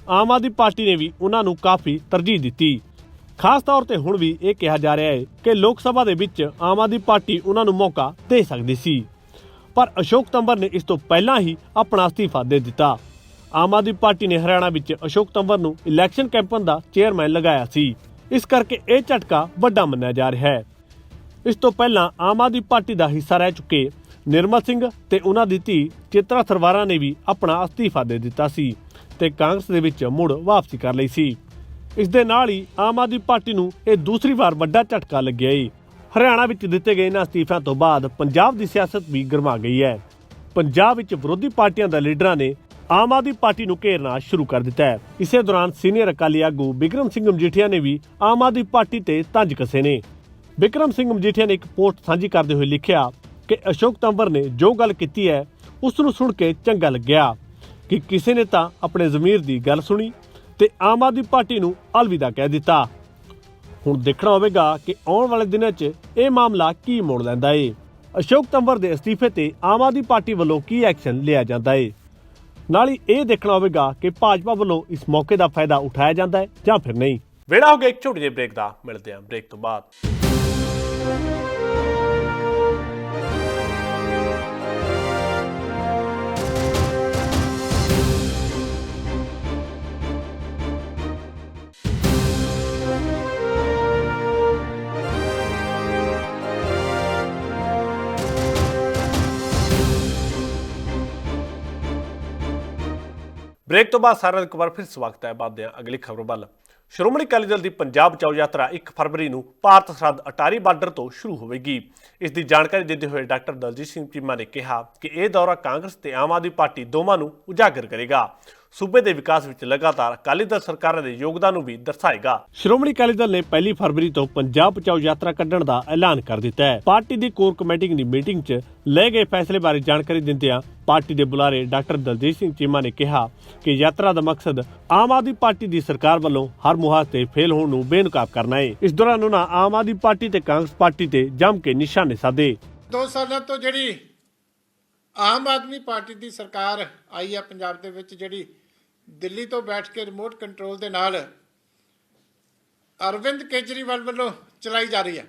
ਆਮ ਆਦਮੀ ਪਾਰਟੀ ਨੇ ਵੀ ਉਹਨਾਂ ਨੂੰ ਕਾਫੀ ਤਰਜੀਹ ਦਿੱਤੀ। ਖਾਸ ਤੌਰ ਤੇ ਹੁਣ ਵੀ ਇਹ ਕਿਹਾ ਜਾ ਰਿਹਾ ਹੈ ਕਿ ਲੋਕ ਸਭਾ ਦੇ ਵਿੱਚ ਆਮ ਆਦਮੀ ਪਾਰਟੀ ਉਹਨਾਂ ਨੂੰ ਮੌਕਾ ਦੇ ਸਕਦੀ ਸੀ। ਪਰ ਅਸ਼ੋਕ ਤੰਬਰ ਨੇ ਇਸ ਤੋਂ ਪਹਿਲਾਂ ਹੀ ਆਪਣਾ ਅਸਤੀਫਾ ਦੇ ਦਿੱਤਾ। ਆਮ ਆਦਮੀ ਪਾਰਟੀ ਨੇ ਹਰਿਆਣਾ ਵਿੱਚ ਅਸ਼ੋਕ ਤੰਬਰ ਨੂੰ ਇਲੈਕਸ਼ਨ ਕੈਂਪਨ ਦਾ ਚੇਅਰਮੈਨ ਲਗਾਇਆ ਸੀ। ਇਸ ਕਰਕੇ ਇਹ ਝਟਕਾ ਵੱਡਾ ਮੰਨਿਆ ਜਾ ਰਿਹਾ ਹੈ। ਇਸ ਤੋਂ ਪਹਿਲਾਂ ਆਮ ਆਦਮੀ ਪਾਰਟੀ ਦਾ ਹਿੱਸਾ ਰਹਿ ਚੁੱਕੇ ਨਿਰਮਲ ਸਿੰਘ ਤੇ ਉਹਨਾਂ ਦੀ ਧੀ ਚਿਤਰਾ ਸਰਵਾਰਾ ਨੇ ਵੀ ਆਪਣਾ ਅਸਤੀਫਾ ਦੇ ਦਿੱਤਾ ਸੀ ਤੇ ਕਾਂਗਰਸ ਦੇ ਵਿੱਚ ਮੁੜ ਵਾਪਸੀ ਕਰ ਲਈ ਸੀ। ਇਸ ਦੇ ਨਾਲ ਹੀ ਆਮ ਆਦਮੀ ਪਾਰਟੀ ਨੂੰ ਇਹ ਦੂਸਰੀ ਵਾਰ ਵੱਡਾ ਝਟਕਾ ਲੱਗਿਆ ਏ। ਹਰਿਆਣਾ ਵਿੱਚ ਦਿੱਤੇ ਗਏ ਇਹਨਾਂ ਅਸਤੀਫਿਆਂ ਤੋਂ ਬਾਅਦ ਪੰਜਾਬ ਦੀ ਸਿਆਸਤ ਵੀ ਗਰਮਾ ਗਈ ਹੈ। ਪੰਜਾਬ ਵਿੱਚ ਵਿਰੋਧੀ ਪਾਰਟੀਆਂ ਦੇ ਲੀਡਰਾਂ ਨੇ ਆਮ ਆਦਮੀ ਪਾਰਟੀ ਨੂੰ ਘੇਰਨਾ ਸ਼ੁਰੂ ਕਰ ਦਿੱਤਾ ਹੈ। ਇਸੇ ਦੌਰਾਨ ਸੀਨੀਅਰ ਅਕਾਲੀ ਆਗੂ ਬਿਕਰਮ ਸਿੰਘ ਮਜੀਠੀਆ ਨੇ ਵੀ ਆਮ ਆਦਮੀ ਪਾਰਟੀ ਤੇ ਤੰਜ ਕਸੇ ਨੇ। ਬਿਕਰਮ ਸਿੰਘ ਮਜੀਠੀਆ ਨੇ ਇੱਕ ਪੋਸਟ ਸਾਂਝੀ ਕਰਦੇ ਹੋਏ ਲਿਖਿਆ ਕਿ ਅਸ਼ੋਕ ਤੰਬਰ ਨੇ ਜੋ ਗੱਲ ਕੀਤੀ ਹੈ, ਉਸ ਨੂੰ ਸੁਣ ਕੇ ਚੰਗਾ ਲੱਗਿਆ ਕਿ ਕਿਸੇ ਨੇ ਤਾਂ ਆਪਣੇ ਜ਼ਮੀਰ ਦੀ ਗੱਲ ਸੁਣੀ ਤੇ ਆਮ ਆਦਮੀ ਪਾਰਟੀ ਨੂੰ ਅਲਵਿਦਾ ਕਹਿ ਦਿੱਤਾ। ਹੁਣ ਦੇਖਣਾ ਹੋਵੇਗਾ ਕਿ ਆਉਣ ਵਾਲੇ ਦਿਨਾਂ 'ਚ ਇਹ ਮਾਮਲਾ ਕੀ ਮੋੜ ਲੈਂਦਾ ਏ। ਅਸ਼ੋਕ ਤੰਬਰ ਦੇ ਅਸਤੀਫੇ ਤੇ ਆਮ ਆਦਮੀ ਪਾਰਟੀ ਵੱਲੋਂ ਕੀ ਐਕਸ਼ਨ ਲਿਆ ਜਾਂਦਾ ਏ? ਨਾਲ ਹੀ ਇਹ ਦੇਖਣਾ ਹੋਵੇਗਾ ਕਿ ਭਾਜਪਾ ਵੱਲੋਂ ਇਸ ਮੌਕੇ ਦਾ ਫਾਇਦਾ ਉਠਾਇਆ ਜਾਂਦਾ ਹੈ ਜਾਂ ਫਿਰ ਨਹੀਂ। ਵੇਲਾ ਹੋ ਗਿਆ ਇੱਕ ਛੋਟੀ ਜਿਹੀ ਬ੍ਰੇਕ ਦਾ, ਮਿਲਦੇ ਹਾਂ ਬ੍ਰੇਕ ਤੋਂ ਬਾਅਦ। ਬ੍ਰੇਕ ਤੋਂ ਬਾਅਦ ਸਾਰਿਆਂ ਦਾ ਇੱਕ ਵਾਰ ਫਿਰ ਸਵਾਗਤ ਹੈ ਬਾਅਦ ਅਗਲੀ ਖਬਰ ਵੱਲ। ਸ਼੍ਰੋਮਣੀ ਅਕਾਲੀ ਦਲ ਦੀ ਪੰਜਾਬ ਬਚਾਓ ਯਾਤਰਾ 1 ਫਰਵਰੀ ਨੂੰ ਭਾਰਤ ਸਰਹੱਦ ਅਟਾਰੀ ਬਾਰਡਰ ਤੋਂ ਸ਼ੁਰੂ ਹੋਵੇਗੀ। ਇਸ ਦੀ ਜਾਣਕਾਰੀ ਦਿੰਦੇ ਹੋਏ ਡਾਕਟਰ ਦਲਜੀਤ ਸਿੰਘ ਚੀਮਾ ਨੇ ਕਿਹਾ ਕਿ ਇਹ ਦੌਰਾ ਕਾਂਗਰਸ ਤੇ ਆਮ ਆਦਮੀ ਪਾਰਟੀ ਦੋਵਾਂ ਨੂੰ ਉਜਾਗਰ ਕਰੇਗਾ। ਸੂਬੇ ਦੇ ਵਿਕਾਸ ਵਿੱਚ ਲਗਾਤਾਰ ਅਕਾਲੀ ਦਲ ਸਰਕਾਰਾਂ ਦੇ ਯੋਗਦਾਨ ਨੂੰ ਵੀ ਦਰਸਾਏਗਾ। ਸ਼੍ਰੋਮਣੀ ਅਕਾਲੀ ਦਲ ਨੇ ਪਹਿਲੀ ਫਰਵਰੀ ਤੋਂ ਪੰਜਾਬ ਬਚਾਓ ਯਾਤਰਾ ਕੱਢਣ ਦਾ ਐਲਾਨ ਕਰ ਦਿੱਤਾ ਹੈ। ਪਾਰਟੀ ਦੀ ਕੋਰ ਕਮੇਟੀ ਦੀ ਮੀਟਿੰਗ 'ਚ ਲਏ ਗਏ ਫੈਸਲੇ ਬਾਰੇ ਜਾਣਕਾਰੀ ਦਿੰਦਿਆਂ ਪਾਰਟੀ ਦੇ ਬੁਲਾਰੇ ਡਾਕਟਰ ਦਲਜੀਤ ਸਿੰਘ ਚੀਮਾ ਨੇ ਕਿਹਾ ਕਿ ਯਾਤਰਾ ਦਾ ਮਕਸਦ ਆਮ ਆਦਮੀ ਪਾਰਟੀ ਦੀ ਸਰਕਾਰ ਵੱਲੋਂ ਹਰ ਮੁਹਾਜ਼ ਤੇ ਫੇਲ ਹੋਣ ਨੂੰ ਬੇਨਕਾਬ ਕਰਨਾ ਹੈ। ਇਸ ਦੌਰਾਨ ਉਹਨਾਂ ਆਮ ਆਦਮੀ ਪਾਰਟੀ ਤੇ ਕਾਂਗਰਸ ਪਾਰਟੀ ਤੇ ਜੰਮ ਕੇ ਨਿਸ਼ਾਨੇ ਸਾਧੇ। ਦੋ ਸਾਲਾਂ ਤੋਂ ਜਿਹੜੀ ਆਮ ਆਦਮੀ ਪਾਰਟੀ ਦੀ ਸਰਕਾਰ ਆਈ ਆ ਪੰਜਾਬ ਦੇ ਵਿੱਚ ਜਿਹੜੀ ਦਿੱਲੀ ਤੋਂ ਬੈਠ ਕੇ ਰਿਮੋਟ ਕੰਟਰੋਲ ਦੇ ਨਾਲ ਅਰਵਿੰਦ ਕੇਜਰੀਵਾਲ ਵੱਲੋਂ ਚਲਾਈ ਜਾ ਰਹੀ ਹੈ।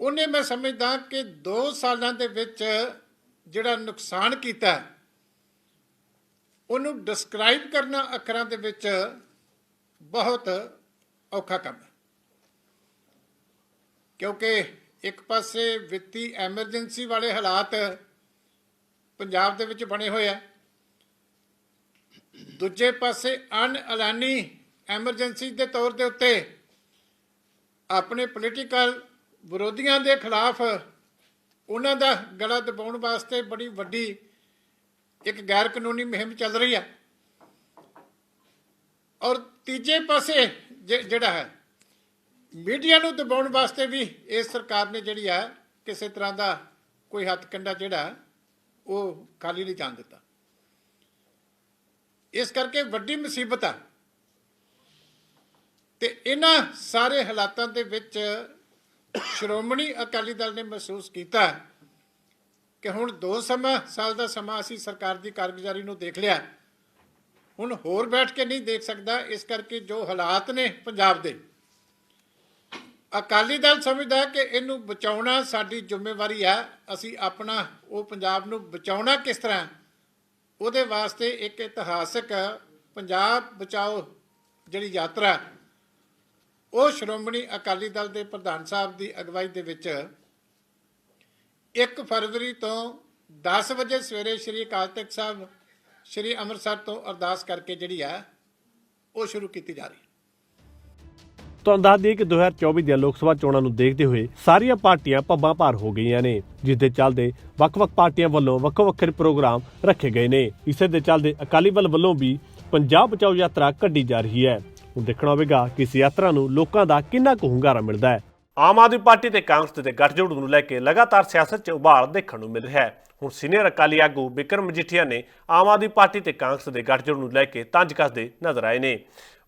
ਉਹਨੇ ਮੈਂ ਸਮਝਦਾ ਕਿ 2 ਸਾਲਾਂ ਦੇ ਵਿੱਚ ਜਿਹੜਾ ਨੁਕਸਾਨ ਕੀਤਾ ਉਹਨੂੰ ਡਿਸਕ੍ਰਾਈਬ ਕਰਨਾ ਅੱਖਰਾਂ ਦੇ ਵਿੱਚ ਬਹੁਤ ਔਖਾ ਕੰਮ ਹੈ। ਕਿਉਂਕਿ ਇੱਕ ਪਾਸੇ ਵਿੱਤੀ ਐਮਰਜੈਂਸੀ ਵਾਲੇ ਹਾਲਾਤ ਪੰਜਾਬ ਦੇ ਵਿੱਚ ਬਣੇ ਹੋਏ ਆ ਦੂਜੇ ਪਾਸੇ ਅਨ ਐਲਾਨੀ ਐਮਰਜੈਂਸੀ ਦੇ ਤੌਰ ਦੇ ਉੱਤੇ ਆਪਣੇ ਪੋਲੀਟੀਕਲ ਵਿਰੋਧੀਆਂ ਦੇ ਖਿਲਾਫ ਉਹਨਾਂ ਦਾ ਗਲਾ ਦਬਾਉਣ ਵਾਸਤੇ ਬੜੀ ਵੱਡੀ ਇੱਕ ਗੈਰ ਕਾਨੂੰਨੀ ਮੁਹਿੰਮ ਚੱਲ ਰਹੀ ਹੈ। ਔਰ ਤੀਜੇ ਪਾਸੇ ਜਿ- ਜਿਹੜਾ ਹੈ, ਮੀਡੀਆ ਨੂੰ ਦਬਾਉਣ ਵਾਸਤੇ ਵੀ ਇਸ ਸਰਕਾਰ ਨੇ ਜਿਹੜੀ ਹੈ, ਕਿਸੇ ਤਰ੍ਹਾਂ ਦਾ ਕੋਈ ਹੱਥ ਹੱਥਕੰਡਾ ਜਿਹੜਾ ਉਹ ਖਾਲੀ ਨਹੀਂ ਜਾਣ ਦਿੱਤਾ। ਇਸ ਕਰਕੇ ਵੱਡੀ ਮੁਸੀਬਤ ਆ। ਤੇ ਇਹਨਾਂ ਸਾਰੇ ਹਾਲਾਤਾਂ ਦੇ ਵਿੱਚ ਸ਼੍ਰੋਮਣੀ ਅਕਾਲੀ ਦਲ ਨੇ ਮਹਿਸੂਸ ਕੀਤਾ ਕਿ ਹੁਣ 2 ਸਮਾਂ, ਸਾਲ ਦਾ ਸਮਾਂ ਅਸੀਂ ਸਰਕਾਰ ਦੀ ਕਾਰਗੁਜ਼ਾਰੀ ਨੂੰ ਦੇਖ ਲਿਆ। ਹੁਣ ਹੋਰ ਬੈਠ ਕੇ ਨਹੀਂ ਦੇਖ ਸਕਦਾ, ਇਸ ਕਰਕੇ ਜੋ ਹਾਲਾਤ ਨੇ ਪੰਜਾਬ ਦੇ। ਅਕਾਲੀ ਦਲ ਸਮਝਦਾ ਕਿ ਇਹਨੂੰ ਬਚਾਉਣਾ ਸਾਡੀ ਜ਼ਿੰਮੇਵਾਰੀ ਹੈ ਅਸੀਂ ਆਪਣਾ, ਉਹ ਪੰਜਾਬ ਨੂੰ ਬਚਾਉਣਾ ਕਿਸ ਤਰ੍ਹਾਂ? ਉਹਦੇ ਵਾਸਤੇ ਇੱਕ ਇਤਿਹਾਸਕ ਪੰਜਾਬ ਬਚਾਓ ਜਿਹੜੀ ਯਾਤਰਾ, ਉਹ ਸ਼੍ਰੋਮਣੀ ਅਕਾਲੀ ਦਲ ਦੇ ਪ੍ਰਧਾਨ ਸਾਹਿਬ ਦੀ ਅਗਵਾਈ ਦੇ ਵਿੱਚ 1 ਫਰਵਰੀ ਤੋਂ 10 ਵਜੇ ਸਵੇਰੇ ਸ੍ਰੀ ਅਕਾਲ ਤਖਤ ਸਾਹਿਬ, ਸ੍ਰੀ ਅੰਮ੍ਰਿਤਸਰ ਤੋਂ ਅਰਦਾਸ ਕਰਕੇ ਜਿਹੜੀ ਆ, ਉਹ ਸ਼ੁਰੂ ਕੀਤੀ ਜਾ ਰਹੀ ਤੁਹਾਨੂੰ ਦੱਸ ਦਈਏ ਕਿ 2024 ਦੀਆਂ ਲੋਕ ਸਭਾ ਚੋਣਾਂ ਨੂੰ ਦੇਖਦੇ ਹੋਏ ਸਾਰੀਆਂ ਪਾਰਟੀਆਂ ਪੱਬਾਂ ਭਾਰ ਹੋ ਗਈਆਂ ਨੇ, ਜਿਸ ਦੇ ਚੱਲਦੇ ਵੱਖ-ਵੱਖ ਪਾਰਟੀਆਂ ਵੱਲੋਂ ਵੱਖੋ ਵੱਖਰੇ ਪ੍ਰੋਗਰਾਮ ਰੱਖੇ ਗਏ ਨੇ। ਇਸੇ ਦੇ ਚੱਲਦੇ ਅਕਾਲੀ ਦਲ ਵੱਲੋਂ ਵੀ ਪੰਜਾਬ ਬਚਾਓ ਯਾਤਰਾ ਕੱਢੀ ਜਾ ਰਹੀ ਹੈ। ਹੁਣ ਦੇਖਣਾ ਹੋਵੇਗਾ ਕਿ ਇਸ ਯਾਤਰਾ ਨੂੰ ਲੋਕਾਂ ਦਾ ਕਿੰਨਾ ਕੁ ਹੁੰਗਾਰਾ ਮਿਲਦਾ ਹੈ। ਆਮ ਆਦਮੀ ਪਾਰਟੀ ਤੇ ਕਾਂਗਰਸ ਦੇ ਗੱਠਜੋੜ ਨੂੰ ਲੈ ਕੇ ਲਗਾਤਾਰ ਸਿਆਸਤ 'ਚ ਉਭਾਲ ਦੇਖਣ ਨੂੰ ਮਿਲ ਰਿਹਾ ਹੈ। ਹੁਣ ਸੀਨੀਅਰ ਅਕਾਲੀ ਆਗੂ ਬਿਕਰਮ ਮਜੀਠੀਆ ਨੇ ਆਮ ਆਦਮੀ ਪਾਰਟੀ ਤੇ ਕਾਂਗਰਸ ਦੇ ਗੱਠਜੋੜ ਨੂੰ ਲੈ ਕੇ ਤੰਜ ਕੱਸਦੇ ਨਜ਼ਰ ਆਏ ਨੇ।